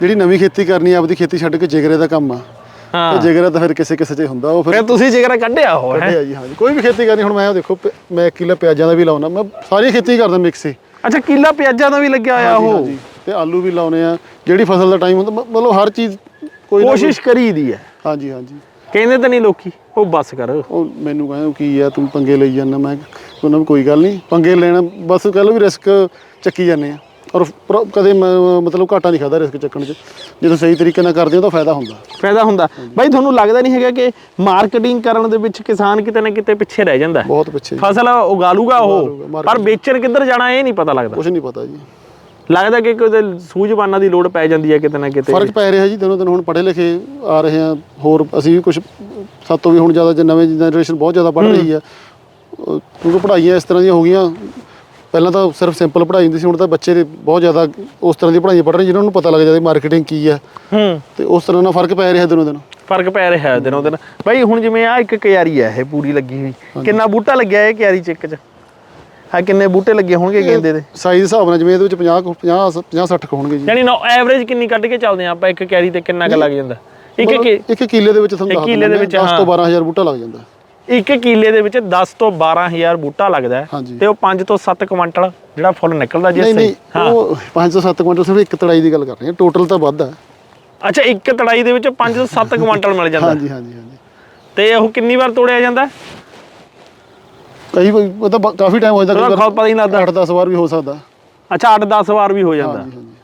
ਜਿਹੜੀ ਨਵੀਂ ਖੇਤੀ ਕਰਨੀ ਆ ਆਪਦੀ ਖੇਤੀ ਛੱਡ ਕੇ ਜਿਗਰੇ ਦਾ ਕੰਮ ਆ। ਹਾਂ। ਤੇ ਜਿਗਰਾ ਤਾਂ ਫਿਰ ਕਿਸੇ ਕਿਸੇ 'ਚ ਹੀ ਹੁੰਦਾ ਉਹ ਫਿਰ ਫਿਰ ਤੁਸੀਂ ਜਿਗਰ ਕੱਢਿਆ ਹੋ? ਹੈ ਕੱਢਿਆ ਜੀ। ਹਾਂਜੀ ਕੋਈ ਵੀ ਖੇਤੀ ਕਰਨੀ ਹੁਣ ਮੈਂ ਆਹ ਦੇਖੋ ਪ- ਮੈਂ ਕਿੱਲਾ ਪਿਆਜ਼ਾਂ ਦਾ ਵੀ ਲਾਉਣਾ ਮੈਂ ਸਾਰੀ ਖੇਤੀ ਕਰਦਾ ਮਿਕਸ। ਹੀ ਅੱਛਾ ਕਿੱਲਾ ਪਿਆਜ਼ਾਂ ਦਾ ਵੀ ਲੱਗਿਆ ਹੋਇਆ ਹਾਂਜੀ, ਉਹ? ਹਾਂਜੀ। ਤੇ ਆਲੂ ਵੀ ਲਾਉਨੇ ਆ ਜਿਹੜੀ ਫਸਲ ਦਾ ਟਾਈਮ ਹੁੰਦਾ ਮ- ਮਤਲਬ ਹਰ ਚੀਜ਼ ਕੋਈ ਨਾ ਕੋਸ਼ਿਸ਼ ਕਰੀਦੀ ਹੈ। ਕੋਈ- ਹਾਂਜੀ ਹਾਂਜੀ ਕਹਿੰਦੇ ਤਾਂ ਨਹੀਂ ਲੋਕੀ ਉਹ ਬੱਸ ਕਰ। ਉਹ ਮੈਨੂੰ ਕਹਿੰਦੇ ਕੀ ਆ ਤੂੰ ਪੰਗੇ ਲਈ ਜਾਂਦਾ? ਮੈਂ ਉਹਨਾਂ ਨੂੰ ਕੋਈ ਗੱਲ ਨਹੀਂ ਪੰਗੇ ਲੈਣਾ ਬਸ ਕਹ ਲਓ ਵੀ ਰਿਸਕ ਚੱਕੀ ਜਾਂਦੇ ਆ। ਔਰ ਪ੍ਰੋ- ਕਦੇ ਮ- ਮਤਲਬ ਘਾਟਾ ਨਹੀਂ ਖਾਦਾ ਰਿਸਕ ਚੱਕਣ 'ਚ। ਜਦੋਂ ਸਹੀ ਤਰੀਕੇ ਨਾਲ ਕਰਦੇ ਹੋ ਤਾਂ ਫਾਇਦਾ ਹੁੰਦਾ। ਫਾਇਦਾ ਹੁੰਦਾ। ਬਾਈ ਤੁਹਾਨੂੰ ਲੱਗਦਾ ਨਹੀਂ ਹੈਗਾ ਕਿ ਮਾਰਕੀਟਿੰਗ ਕਰਨ ਦੇ ਵਿੱਚ ਕਿਸਾਨ ਕਿਤੇ ਨਾ ਕਿਤੇ ਪਿੱਛੇ ਰਹਿ ਜਾਂਦਾ ਹੈ? ਬਹੁਤ ਪਿੱਛੇ ਫਸਲ ਉਗਾ ਲੂਗਾ ਉਹ market ਪਰ ਵੇਚਣ ਕਿੱਧਰ ਜਾਣਾ ਇਹ ਨਹੀਂ ਪਤਾ ਲੱਗਦਾ। ਕੁਝ ਨਹੀਂ ਪਤਾ ਜੀ। ਲੱਗਦਾ ਕਿ ਕੋਈ ਸੂਝਵਾਨਾਂ ਦੀ ਲੋੜ ਪੈ ਜਾਂਦੀ ਹੈ ਕਿਤੇ ਨਾ ਕਿਤੇ। ਫ਼ਰਕ ਪੈ ਰਿਹਾ ਜੀ ਦਿਨੋਂ ਦਿਨ ਹੁਣ ਪੜ੍ਹੇ ਲਿਖੇ ਆ ਰਹੇ ਆ। ਹੋਰ ਅਸੀਂ ਵੀ ਕੁਝ ਸਾਤੋਂ ਵੀ ਹੁਣ ਜ਼ਿਆਦਾ ਜੇ ਨਵੇਂ ਜਨਰੇਸ਼ਨ ਬਹੁਤ ਜ਼ਿਆਦਾ ਪੜ੍ਹ ਰਹੀ ਆ। ਅਹ ਕਿਉਂਕਿ ਪੜ੍ਹਾਈਆਂ ਇਸ ਤਰ੍ਹਾਂ ਦੀਆਂ ਹੋ ਗਈਆਂ। ਪਹਿਲਾਂ ਤਾਂ ਸਿਰਫ ਸਿੰਪਲ ਪੜ੍ਹਾਈ ਹੁੰਦੀ ਸੀ ਹੁਣ ਤਾਂ ਬੱਚੇ ਬਹੁਤ ਜ਼ਿਆਦਾ ਉਸ ਤਰ੍ਹਾਂ ਦੀ ਪੜ੍ਹਾਈਆਂ ਪੜ੍ਹ ਰਹੇ ਜਿਨ੍ਹਾਂ ਨੂੰ ਪਤਾ ਲੱਗ ਜਾਂਦਾ ਮਾਰਕੀਟਿੰਗ ਕੀ ਆ। ਹੂੰ। ਤੇ ਉਸ ਤਰ੍ਹਾਂ ਨਾਲ ਫ਼ਰਕ ਪੈ ਰਿਹਾ ਦਿਨੋਂ ਦਿਨ। ਫ਼ਰਕ ਪੈ ਰਿਹਾ ਹੈ ਦਿਨੋਂ ਦਿਨ। ਬਾਈ ਹੁਣ ਜਿਵੇਂ ਆ ਇੱਕ ਕਿਆਰੀ ਹੈ ਇਹ ਪੂਰੀ ਲੱਗੀ ਹੋਈ। ਕਿੰਨਾ ਬੂਟਾ ਲੱਗਿਆ ਇਹ ਕਿਆਰੀ ਚ ਇੱਕ ਚ? ਆ ਕਿੰਨੇ ਬੂਟੇ ਲੱਗੇ ਹੋਣਗੇ ਗੇਂਦੇ ਦੇ ਸਾਈਜ਼ ਹਿਸਾਬ ਨਾਲ ਜਿਵੇਂ ਇਹਦੇ ਵਿੱਚ 50 50 50 60 ਹੋਣਗੇ ਜੀ। ਯਾਨੀ ਨਾ ਐਵਰੇਜ ਕਿੰਨੀ ਕੱਢ ਕੇ ਚੱਲਦੇ ਆ ਆਪਾਂ ਇੱਕ ਕਿਆਰੀ ਤੇ ਕਿੰਨਾ ਕੁ ਲੱਗ ਜਾਂਦਾ? ਇੱਕ ਇੱਕ ਕਿੱਲੇ ਦੇ ਵਿੱਚ ਤੁਹਾਨੂੰ ਦੱਸ ਕਿੱਲੇ ਦੇ ਵਿੱਚ, 10 ਹਾਂ। ਤੋਂ 12000 ਬੂਟਾ ਲੱਗ ਜਾਂਦਾ। ਇੱਕ ਕਿੱਲੇ ਦੇ ਵਿੱਚ 10 ਤੋਂ 12000 ਬੂਟਾ ਲੱਗਦਾ ਹੈ ਹਾਂਜੀ। ਤੇ ਉਹ 5 ਤੋਂ 7 ਕੁਇੰਟਲ ਜਿਹੜਾ ਫੁੱਲ ਨਿਕਲਦਾ ਜੇ ਨਹੀਂ ਸਹੀ ਨਹੀਂ ਉਹ 5 ਤੋਂ 7 ਕੁਇੰਟਲ ਸਿਰਫ ਇੱਕ ਤੜਾਈ ਦੀ ਗੱਲ ਕਰ ਰਹੇ ਹਾਂ ਟੋਟਲ ਤਾਂ ਵੱਧ ਆ ਅੱਛਾ ਇੱਕ ਤੜਾਈ ਦੇ ਵਿੱਚ 5 ਤੋਂ 7 ਕੁਇੰਟਲ ਮਿਲ ਜਾਂਦਾ। ਹਾਂਜੀ ਹਾਂਜੀ ਹਾਂਜੀ। ਤੇ ਉਹ ਕਿੰਨੀ ਵਾਰ ਤੋੜਿਆ ਜਾਂਦਾ? ਕਈ ਵਾਰੀ ਉਹ ਤਾਂ ਬ- ਕਾਫੀ ਟਾਈਮ ਹੋ ਜਾਂਦਾ ਉਹਦਾ ਖੁਦ ਪਤਾ ਹੀ ਨਹੀਂ ਲੱਗਦਾ। 8-10 ਵਾਰ ਵੀ ਹੋ ਸਕਦਾ। ਅੱਛਾ 8-10 ਵਾਰ ਵੀ ਹੋ ਜਾਂਦਾ। ਹਾਂਜੀ ਹਾਂਜੀ।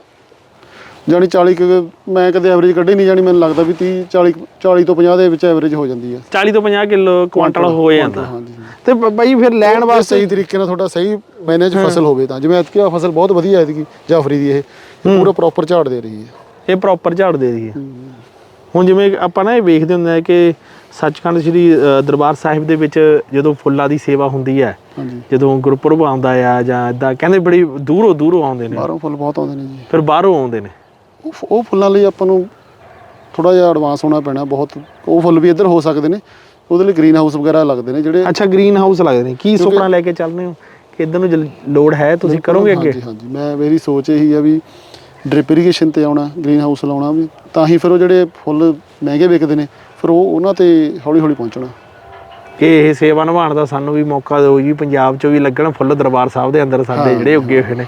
ਜਾਣੀ 40 ਕੁ ਮੈਂ ਕਦੇ ਐਵਰੇਜ ਕੱਢੀ ਨਹੀਂ ਜਾਣੀ ਮੈਨੂੰ ਲੱਗਦਾ ਵੀ 30 40 40 ਤੋਂ 50 ਦੇ ਵਿੱਚ ਐਵਰੇਜ ਹੋ ਜਾਂਦੀ ਹੈ 40 ਤੋਂ 50 ਕਿਲੋ ਕੁਇੰਟਲ ਹੋ ਜਾਂਦਾ। ਤੇ ਬਾਈ ਫਿਰ ਲੈਣ ਵਾਸਤੇ ਸਹੀ ਤਰੀਕੇ ਨਾਲ ਤੁਹਾਡਾ ਸਹੀ ਮੈਨੇਜ ਫਸਲ ਹੋਵੇ ਤਾਂ ਜਿਵੇਂ ਐਤਕੀ ਫਸਲ ਬਹੁਤ ਵਧੀਆ ਐਤਕੀ ਜਾਫਰੀ ਦੀ ਇਹ ਪੂਰਾ ਪ੍ਰੋਪਰ ਝਾੜ ਦੇ ਰਹੀ ਹੈ। ਇਹ ਪ੍ਰੋਪਰ ਝਾੜ ਦੇ ਦਈਏ ਹੁਣ ਜਿਵੇਂ ਆਪਾਂ ਨਾ ਇਹ ਵੇਖਦੇ ਹੁੰਦੇ ਆ ਕਿ ਸੱਚਖੰਡ ਸ੍ਰੀ ਦਰਬਾਰ ਸਾਹਿਬ ਦੇ ਵਿੱਚ ਜਦੋਂ ਫੁੱਲਾਂ ਦੀ ਸੇਵਾ ਹੁੰਦੀ ਹੈ ਜਦੋਂ ਗੁਰਪੁਰਬ ਆਉਂਦਾ ਆ ਜਾਂ ਇਦਾਂ ਕਹਿੰਦੇ ਬੜੀ ਦੂਰੋਂ ਦੂਰੋਂ ਆਉਂਦੇ ਨੇ। ਬਾਹਰੋਂ ਫੁੱਲ ਬਹੁਤ ਆਉਂਦੇ ਨੇ ਜੀ। ਫਿਰ ਬਾਹਰੋਂ ਆਉਂਦੇ ਨੇ। ਉਹ ਉਹ ਫੁੱਲਾਂ ਲਈ ਆਪਾਂ ਨੂੰ ਥੋੜਾ ਜਿਹਾ ਐਡਵਾਂਸ ਹੋਣਾ ਪੈਣਾ ਬਹੁਤ ਉਹ ਫੁੱਲ ਵੀ ਇੱਧਰ ਹੋ ਸਕਦੇ ਨੇ ਉਹਦੇ ਲਈ ਗ੍ਰੀਨ ਹਾਊਸ ਵਗੈਰਾ ਲੱਗਦੇ ਨੇ ਜਿਹੜੇ ਅੱਛਾ ਗ੍ਰੀਨ ਹਾਊਸ ਲੱਗਦੇ ਨੇ। ਕੀ ਸੁਪਨਾ ਲੈ ਕੇ ਚੱਲਦੇ ਹੋ ਕਿ ਇਧਰ ਨੂੰ ਲੋੜ ਹੈ ਤੁਸੀਂ ਕਰੋਗੇ ਅੱਗੇ? ਹਾਂਜੀ ਹਾਂਜੀ। ਮੈਂ ਮੇਰੀ ਸੋਚ ਇਹੀ ਆ ਵੀ ਡ੍ਰਿਪ ਇਰੀਗੇਸ਼ਨ ਤੇ ਆਉਣਾ ਗ੍ਰੀਨ ਹਾਊਸ ਲਾਉਣਾ ਵੀ ਤਾਂ ਹੀ ਫਿਰ ਉਹ ਜਿਹੜੇ ਫੁੱਲ ਮਹਿੰਗੇ ਵਿਕਦੇ ਨੇ ਫਿਰ ਉਹ ਉਹਨਾਂ ਤੇ ਹੌਲੀ ਹੌਲੀ ਪਹੁੰਚਣਾ। ਕਿ ਇਹ ਸੇਵਾ ਨਿਭਾਉਣ ਦਾ ਸਾਨੂੰ ਵੀ ਮੌਕਾ ਦਿਓ ਜੀ ਪੰਜਾਬ 'ਚੋਂ ਵੀ ਲੱਗਣ ਫੁੱਲ ਦਰਬਾਰ ਸਾਹਿਬ ਦੇ ਅੰਦਰ ਸਾਡੇ ਜਿਹੜੇ ਉੱਗੇ ਹੋਏ ਨੇ।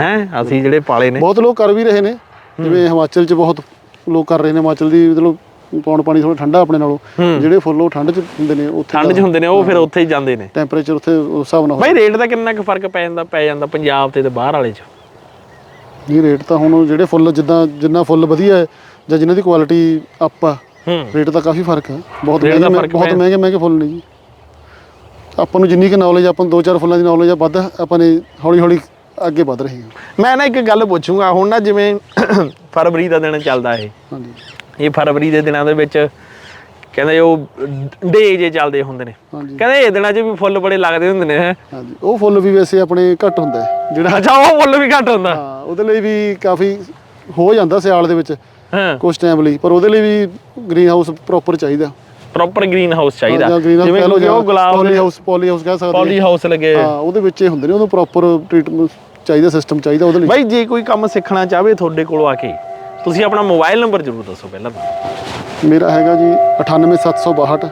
ਹੈ? ਅਸੀਂ ਜਿਹੜੇ ਪਾਲੇ ਨੇ। ਬਹੁਤ ਲੋਕ ਕਰ ਵੀ ਰਹੇ ਨੇ। ਜਿਵੇਂ ਹਿਮਾਚਲ 'ਚ ਬਹੁਤ ਲੋਕ ਕਰ ਰਹੇ ਨੇ ਹਿਮਾਚਲ ਦੀ ਮਤਲਬ ਪੌਣ ਪਾਣੀ ਥੋੜਾ ਠੰਡਾ ਆਪਣੇ ਨਾਲੋਂ। ਜਿਹੜੇ ਫੁੱਲ ਉਹ ਠੰਡ 'ਚ ਹੁੰਦੇ ਨੇ ਉੱਥੇ ਠੰਡ 'ਚ ਹੁੰਦੇ ਨੇ ਉਹ ਫਿਰ ਉੱਥੇ ਹੀ ਜਾਂਦੇ ਨੇ। ਟੈਂਪਰੇਚਰ ਉੱਥੇ ਉਸ ਹਿਸਾਬ ਨਾਲ ਬਾਈ ਰੇਟ ਦਾ ਕਿੰਨਾ ਕੁ ਫ਼ਰਕ ਪੈ ਜਾਂਦਾ ਪੈ ਜਾਂਦਾ ਪੰਜਾਬ ਤੇ ਤੇ ਬਾਹਰ ਵਾਲੇ 'ਚ? ਇਹ ਰੇਟ ਤਾਂ ਹੁਣ ਜਿਹੜੇ ਫੁੱਲ ਜਿੱਦਾਂ ਜਿੰਨਾ ਫੁੱਲ ਵਧੀਆ ਹੈ ਜਾਂ ਜਿਨ੍ਹਾਂ ਦੀ ਕੁਆਲਿਟੀ ਅਪ ਆ ਹੂੰ। ਰੇਟ ਦਾ ਕਾਫੀ ਫ਼ਰਕ ਹੈ। ਬਹੁਤ ਮਹਿੰਗੇ ਬਹੁਤ ਮਹਿੰਗੇ ਮਹਿੰਗੇ ਫੁੱਲ ਨੇ ਜੀ। ਆਪਾਂ ਨੂੰ ਜਿੰਨੀ ਕੁ ਨੌਲੇਜ ਆਪਾਂ ਨੂੰ ਦੋ ਚਾਰ ਫੁੱਲਾਂ ਦੀ ਨੌਲੇਜ ਆ ਵੱਧ ਆਪਾਂ ਨੇ ਹੌਲੀ ਹੌਲੀ ਅੱਗੇ ਵੱਧ ਰਹੇ ਹਾਂ। ਮੈਂ ਨਾ ਇੱਕ ਗੱਲ ਪੁੱਛੂੰਗਾ ਹੁਣ ਨਾ ਜਿਵੇਂ ਫਰਵਰੀ ਦਾ ਦਿਨ ਚੱਲਦਾ ਇਹ। ਹਾਂਜੀ। ਇਹ ਫਰਵਰੀ ਦੇ ਦਿਨਾਂ ਦੇ ਵਿੱਚ ਕਹਿੰਦੇ ਉਹ ਡੇ ਜੇ ਚੱਲਦੇ ਹੁੰਦੇ ਨੇ। ਹਾਂਜੀ। ਕਹਿੰਦੇ ਇਹ ਦਿਨਾਂ 'ਚ ਵੀ ਫੁੱਲ ਬੜੇ ਲੱਗਦੇ ਹੁੰਦੇ ਨੇ। ਹੈਂ। ਹਾਂਜੀ। ਉਹ ਫੁੱਲ ਵੀ ਵੈਸੇ ਆਪਣੇ ਘੱਟ ਹੁੰਦਾ ਹੈ। ਜਿਹੜਾ ਅੱਛਾ ਉਹ ਫੁੱਲ ਵੀ ਘੱਟ ਹੁੰਦਾ। ਹਾਂ ਉਹਦੇ ਲਈ ਵੀ ਕਾਫੀ ਹੋ ਜਾਂਦਾ ਸਿਆਲ ਦੇ ਵਿੱਚ ਹਾਂ। ਕੁਝ ਟਾਈਮ ਲਈ। ਪਰ ਉਹਦੇ ਲਈ ਵੀ ਗ੍ਰੀਨ ਹਾਊਸ ਪ੍ਰੋਪਰ ਚਾਹੀਦਾ। ਪ੍ਰੋਪਰ ਗ੍ਰੀਨ ਹਾਊਸ ਚਾਹੀਦਾ। ਜਿਵੇਂ ਕਿ ਉਹ ਗੁਲਾਬ house poly house ਕਹਿ ਸਕਦੇ ਪੌਲੀ ਹਾਊਸ ਲੱਗੇ। ਹਾਂ ਉਹਦੇ ਵਿੱਚ ਹੀ ਹੁੰਦੇ ਨੇ ਉਹਨੂੰ ਪ੍ਰੋਪਰ ਟ੍ਰੀਟਮੈਂਟ ਚਾਹੀਦਾ ਸਿਸਟਮ ਚਾਹੀਦਾ ਉਹਦੇ ਲਈ। ਬਾਈ ਜੇ ਕੋਈ ਕੰਮ ਸਿੱਖਣਾ ਚਾਹਵੇ ਤੁਹਾਡੇ ਕੋਲ ਆ ਕੇ ਤੁਸੀਂ ਆਪਣਾ ਮੋਬਾਈਲ ਨੰਬਰ ਜ਼ਰੂਰ ਦੱਸੋ ਪਹਿਲਾਂ ਤਾਂ। ਮੇਰਾ ਹੈਗਾ ਜੀ 98762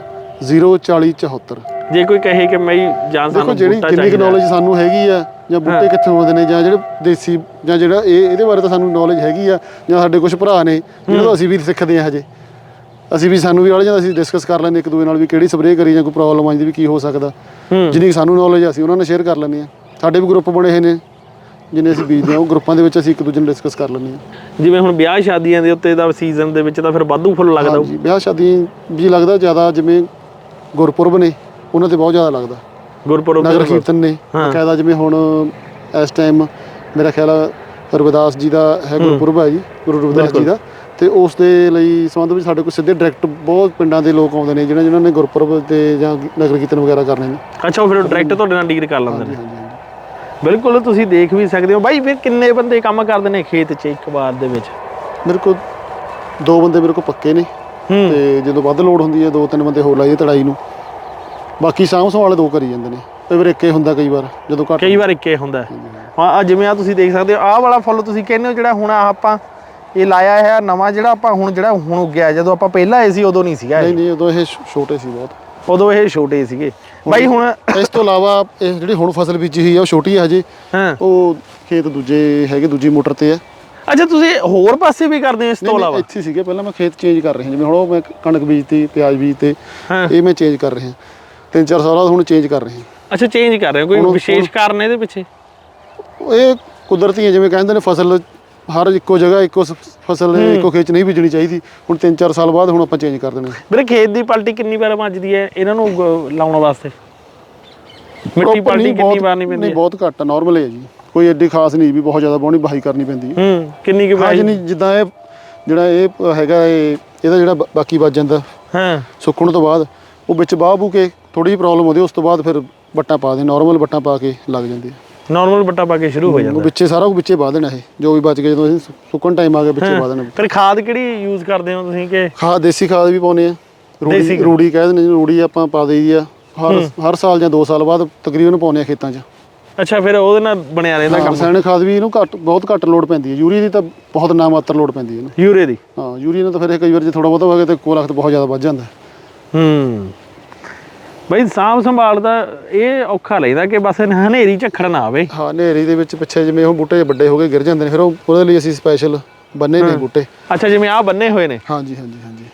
04074 ਜੇ ਕੋਈ ਕਹੇ ਕਿ ਮੈਂ ਜਾਂ ਦੇਖੋ ਸਾਨੂੰ ਜਿਹੜੀ ਬੂਟਾ ਜਿੰਨੀ ਚਾਹੀਦਾ। ਨੌਲੇਜ ਸਾਨੂੰ ਹੈਗੀ ਆ ਜਾਂ ਬੂਟੇ ਕਿੱਥੇ ਹੁੰਦੇ ਨੇ ਜਾਂ ਜਿਹੜੇ ਦੇਸੀ ਜਾਂ ਜਿਹੜਾ ਇਹ ਇਹਦੇ ਬਾਰੇ ਤਾਂ ਸਾਨੂੰ ਨੌਲੇਜ ਹੈਗੀ ਆ ਜਾਂ ਸਾਡੇ ਕੁਝ ਭਰਾ ਨੇ ਜਿਹਨਾਂ ਤੋਂ ਅਸੀਂ ਵੀ ਸਿੱਖਦੇ ਆ ਹਜੇ। ਅਸੀਂ ਵੀ ਸਾਨੂੰ ਵੀ ਵਾਲੇ ਜਾਂ ਅਸੀਂ ਡਿਸਕਸ ਕਰ ਲੈਂਦੇ ਇੱਕ ਦੂਜੇ ਨਾਲ ਵੀ ਕਿਹੜੀ ਸਪਰੇਅ ਕਰੀ ਜਾਂ ਕੋਈ ਪ੍ਰੋਬਲਮ ਆਉਂਦੀ ਵੀ ਕੀ ਹੋ ਸਕਦਾ। ਹੂੰ। ਜਿੰਨੀ ਕੁ ਸਾਨੂੰ ਨੌਲੇਜ ਅਸੀਂ ਉਹਨਾਂ ਨਾਲ ਸ਼ੇਅਰ ਕਰ ਲੈਂਦੇ ਆ। ਸਾਡੇ ਵੀ ਗਰੁੱਪ ਬਣੇ ਹੋਏ ਨੇ। ਜਿੰਨੇ ਅਸੀਂ ਬੀਜਦੇ ਆ ਉਹ ਗਰੁੱਪਾਂ ਦੇ ਵਿੱਚ ਅਸੀਂ ਇੱਕ ਦੂਜੇ ਨਾਲ ਡਿਸਕਸ ਕਰ ਲੈਂਦੇ ਆ ਜਿਵੇਂ ਹੁਣ ਵਿਆਹ ਸ਼ਾਦੀਆਂ ਦੇ ਉੱਤੇ ਦਾ ਸੀਜ਼ਨ ਦੇ ਵਿੱਚ ਤਾਂ ਫਿਰ ਵਾਧੂ ਫੁੱਲ ਲੱਗਦਾ ਹੋਊ। ਹਾਂਜੀ ਵਿਆਹ ਸ਼ਾਦੀ ਵੀ ਲੱਗਦਾ ਜ਼ਿਆਦਾ ਜਿਵੇਂ ਗੁਰਪੁਰਬ ਨੇ ਉਹਨਾਂ ਤੇ ਬਹੁਤ ਜ਼ਿਆਦਾ ਲੱਗਦਾ। ਗੁਰਪੁਰਬ ਨਗਰ ਤੇ ਕੀਰਤਨ ਨੇ ਹਾਂ। ਜਿਵੇਂ ਹੁਣ ਇਸ ਟਾਈਮ ਮੇਰਾ ਖਿਆਲ ਆ ਰਵਿਦਾਸ ਜੀ ਦਾ ਹੈ ਗੁਰਪੁਰਬ ਹੈ ਜੀ ਗੁਰੂ ਰਵਿਦਾਸ ਜੀ ਦਾ। ਤੇ ਉਸ ਦੇ ਲਈ ਸੰਬੰਧ ਵਿੱਚ ਸਾਡੇ ਕੋਲ ਸਿੱਧੇ ਡਾਇਰੈਕਟ ਬਹੁਤ ਪਿੰਡਾਂ ਦੇ ਲੋਕ ਆਉਂਦੇ ਨੇ ਜਿਹਨਾਂ ਜਿਨ੍ਹਾਂ ਨੇ ਗੁਰਪੁਰਬ ਤੇ ਜਾਂ ਨਗਰ ਕੀਰਤਨ ਵਗੈਰਾ ਕਰਨੇ ਨੇ। ਅੱਛਾ ਉਹ ਫਿਰ ਡਾਇਰੈਕਟ ਤੁਹਾਡੇ ਨਾਲ ਡੀਲ ਕਰ ਲੈਂਦੇ ਨੇ। ਹਾਂਜੀ ਹਾਂਜੀ। ਬਿਲਕੁਲ ਤੁਸੀਂ ਦੇਖ ਵੀ ਸਕਦੇ ਹੋ। ਬਾਈ ਫਿਰ ਕਿੰਨੇ ਬੰਦੇ ਕੰਮ ਕਰਦੇ ਨੇ ਖੇਤ 'ਚ ਇੱਕ ਵਾਰ ਦੇ ਵਿੱਚ? ਮੇਰੇ ਕੋਲ ਦੋ ਬੰਦੇ ਮੇਰੇ ਕੋਲ ਪੱਕੇ ਨੇ। ਤੇ ਜਦੋਂ ਵੱਧ ਲੋਡ ਹੁੰਦੀ ਹੈ ਦੋ ਤਿੰਨ ਬੰਦੇ ਹੋਰ ਲਾਈਏ ਤੜਾਈ ਨੂੰ। ਬਾਕੀ ਸਾਂਭ ਸੰਭਾਲ ਦੋ ਕਰੀ ਜਾਂਦੇ ਨੇ। ਕਈ ਵਾਰ ਇੱਕੇ ਹੁੰਦਾ ਕਈ ਵਾਰ ਜਦੋਂ ਘੱਟ ਕਈ ਵਾਰ ਇੱਕੇ ਹੁੰਦਾ। ਹੈ। ਆ ਜਿਵੇਂ ਆ ਤੁਸੀਂ ਦੇਖ ਸਕਦੇ ਹੋ ਆਹ ਵਾਲਾ ਫੁੱਲ ਤੁਸੀਂ ਕਹਿੰਦੇ ਹੋ ਜਿਹੜਾ ਹੁਣ ਆਪਾਂ ਇਹ ਲਾਇਆ ਹੈ ਨਵਾਂ ਜਿਹੜਾ ਆਪਾਂ ਹੁਣ ਜਿਹੜਾ ਹੁਣ ਉੱਗਿਆ ਜਦੋਂ ਆਪਾਂ ਪਹਿਲਾਂ ਆਏ ਸੀ ਉਦੋਂ ਨਹੀਂ ਸੀਗਾ ਇਹ। ਨਹੀਂ ਨਹੀਂ ਉਦੋਂ ਇਹ ਛੋਟੇ ਸੀ ਬਹੁਤ। ਉਦੋਂ ਇਹ ਛੋਟੇ ਸੀਗੇ। ਬਾਈ ਹੁਣ ਇਸ ਤੋਂ ਇਲਾਵਾ ਇਹ ਜਿਹੜੀ ਹੁਣ ਫਸਲ ਬੀਜੀ ਹੋਈ ਆ ਉਹ ਛੋਟੀ ਹੈ ਹਜੇ। ਹਾਂ। ਉਹ ਖੇਤ ਦੂਜੇ ਹੈਗੇ ਦੂਜੀ ਮੋਟਰ ਤੇ ਆ। ਅੱਛਾ ਤੁਸੀਂ ਹੋਰ ਪਾਸੇ ਵੀ ਕਰਦੇ ਹੋ ਇਸ ਤੋਂ ਇਲਾਵਾ? ਇੱਥੇ ਸੀਗੇ ਪਹਿਲਾਂ ਮੈਂ ਖੇਤ ਚੇਂਜ ਕਰ ਰਿਹਾ ਜਿਵੇਂ ਹੁਣ ਉਹ ਮੈਂ ਕਣਕ ਬੀਜਤੀ ਪਿਆਜ਼ ਬੀਜਤੇ। ਇਹ ਮੈਂ ਚੇਂਜ ਕਰ ਰਿਹਾ। ਤਿੰਨ ਚਾਰ ਸਾਲ ਹੁਣ ਚੇਂਜ ਕਰ ਰਹੇ। ਅੱਛਾ ਚੇਂਜ ਕਰ ਰਹੇ ਹੋ ਕੋਈ ਵਿਸ਼ੇਸ਼ ਕਾਰਨ ਇਹਦੇ ਪਿੱਛੇ? ਇਹ ਕੁਦਰਤੀ ਹੈ ਜਿਵੇਂ ਕਹਿੰਦੇ ਨੇ ਫਸਲ ਹਰ ਇੱਕੋ ਜਗ੍ਹਾ ਇੱਕੋ ਸ- ਫਸਲ ਇੱਕੋ ਖੇਤ 'ਚ ਨਹੀਂ ਬੀਜਣੀ ਚਾਹੀਦੀ। ਹੁਣ ਤਿੰਨ ਚਾਰ ਸਾਲ ਬਾਅਦ ਹੁਣ ਆਪਾਂ ਚੇਂਜ ਕਰ ਦੇਣਾ। ਵੀਰੇ ਖੇਤ ਦੀ ਪਲਟੀ ਕਿੰਨੀ ਵਾਰ ਮੱਜਦੀ ਹੈ? ਇਹਨਾਂ ਨੂੰ ਉਗ- ਲਾਉਣ ਵਾਸਤੇ। ਮਿੱਟੀ Proper ਪਲਟੀ ਕਿੰਨੀ ਬਹੁਤ- ਵਾਰ ਨਹੀਂ ਪੈਂਦੀ ਨਹੀਂ ਬਹੁਤ ਘੱਟ ਨਾਰਮਲ ਹੈ ਜੀ। ਕੋਈ ਐਡੀ ਖਾਸ ਨਹੀਂ ਵੀ ਬਹੁਤ ਜ਼ਿਆਦਾ ਬਾਉਣੀ ਬਾਈ ਕਰਨੀ ਪੈਂਦੀ ਹੈ। ਹੂੰ ਕਿੰਨੀ ਕੁ ਹਾਂ ਨਹੀਂ ਜਿੱਦਾਂ ਇਹ ਜਿਹੜਾ ਇਹ ਹੈਗਾ ਇਹ ਇਹਦਾ ਜਿਹੜਾ ਬ- ਬਾਕੀ ਵੱਜ ਜਾਂਦਾ। ਹਾਂ। ਸੁੱਕਣ ਤੋਂ ਬਾਅਦ ਉਹ ਵਿੱਚ ਬਾਹ ਬੂ ਕੇ ਥੋੜੀ ਜਿਹੀ ਪ੍ਰੋਬਲਮ ਹੁੰਦੀ ਉਸ ਤੋਂ ਬਾਅਦ ਫਿਰ ਬੱਟਾਂ ਪਾ ਦੇ ਨਾਰਮਲ ਬੱਟਾਂ ਪਾ ਕੇ ਲੱਗ ਜਾਂਦੇ ਆ। ਨਾਰਮਲ ਬੱਟਾ ਪਾ ਕੇ ਸ਼ੁਰੂ ਹੋ ਜਾਂਦਾ। ਵਿੱਚੇ ਸਾਰਾ ਕੁਝ ਵਿੱਚੇ ਪਾ ਦੇਣਾ ਇਹ ਜੋ ਵੀ ਬਚ ਗਿਆ ਜਦੋਂ ਅਸੀਂ ਸੁੱਕਣ ਟਾਈਮ ਆ ਗਿਆ ਵਿੱਚੇ ਪਾ ਦੇਣਾ। ਫਿਰ ਖਾਦ ਕਿਹੜੀ ਯੂਜ਼ ਕਰਦੇ ਹੋ ਤੁਸੀਂ ਕਿ? ਖਾਦ ਦੇਸੀ ਖਾਦ ਵੀ ਪਾਉਨੇ ਆ ਰੂੜੀ। ਰੂੜੀ ਕਹਿ ਦਿੰਦੇ ਰੂੜੀ ਆਪਾਂ ਪਾ ਦੇਈਦੀ ਆ। ਹਰ ਹਰ ਸਾਲ ਜਾਂ 2 ਸਾਲ ਬਾਅਦ ਤਕਰੀਬਨ ਪਾਉਨੇ ਆ ਖੇਤਾਂ 'ਚ। ਅੱਛਾ ਫਿਰ ਉਹਦੇ ਨਾਲ ਬਣਿਆ ਰਹਿੰਦਾ ਕੰਮ। ਰਸਾਇਣਿਕ ਖਾਦ ਵੀ ਇਹਨੂੰ ਘੱਟ ਬਹੁਤ ਘੱਟ ਲੋਡ ਪੈਂਦੀ ਹੈ। ਯੂਰੀਆ ਦੀ ਤਾਂ ਬਹੁਤ ਨਾਮਾਤਰ ਲੋਡ ਪੈਂਦੀ ਹੈ ਇਹਨੂੰ ਯੂਰੇ ਦੀ? ਹਾਂ ਯੂਰੀਆ ਨਾਲ ਤਾਂ ਫਿਰ ਕਈ ਵਾਰ ਜੇ ਥੋੜਾ ਬਹੁਤਾ ਹੋ ਗਿਆ ਤੇ ਕੋਲ ਵਕਤ ਬਹੁਤ ਜ਼ਿਆਦਾ ਵੱਧ ਜਾਂਦਾ। ਹੂੰ। ਬਈ ਸਾਂਭ ਸੰਭਾਲ ਦਾ ਇਹ ਔਖਾ ਲੈਂਦਾ ਕਿ ਬਸ ਹਨੇਰੀ ਝੱਖੜ ਨਾ ਆਵੇ। ਹਾਂ ਹਨੇਰੀ ਦੇ ਵਿੱਚ ਪਿੱਛੇ ਜਿਵੇਂ ਉਹ ਬੂਟੇ ਵੱਡੇ ਹੋ ਗਏ ਗਿਰ ਜਾਂਦੇ ਨੇ ਫਿਰ ਉਹ ਉਹਦੇ ਲਈ ਅਸੀਂ ਸਪੈਸ਼ਲ ਬੰਨੇ ਨੇ ਬੂਟੇ। ਅੱਛਾ ਜਿਵੇਂ ਆਹ ਬੰਨੇ ਹੋਏ ਨੇ? ਹਾਂਜੀ ਹਾਂਜੀ ਹਾਂਜੀ।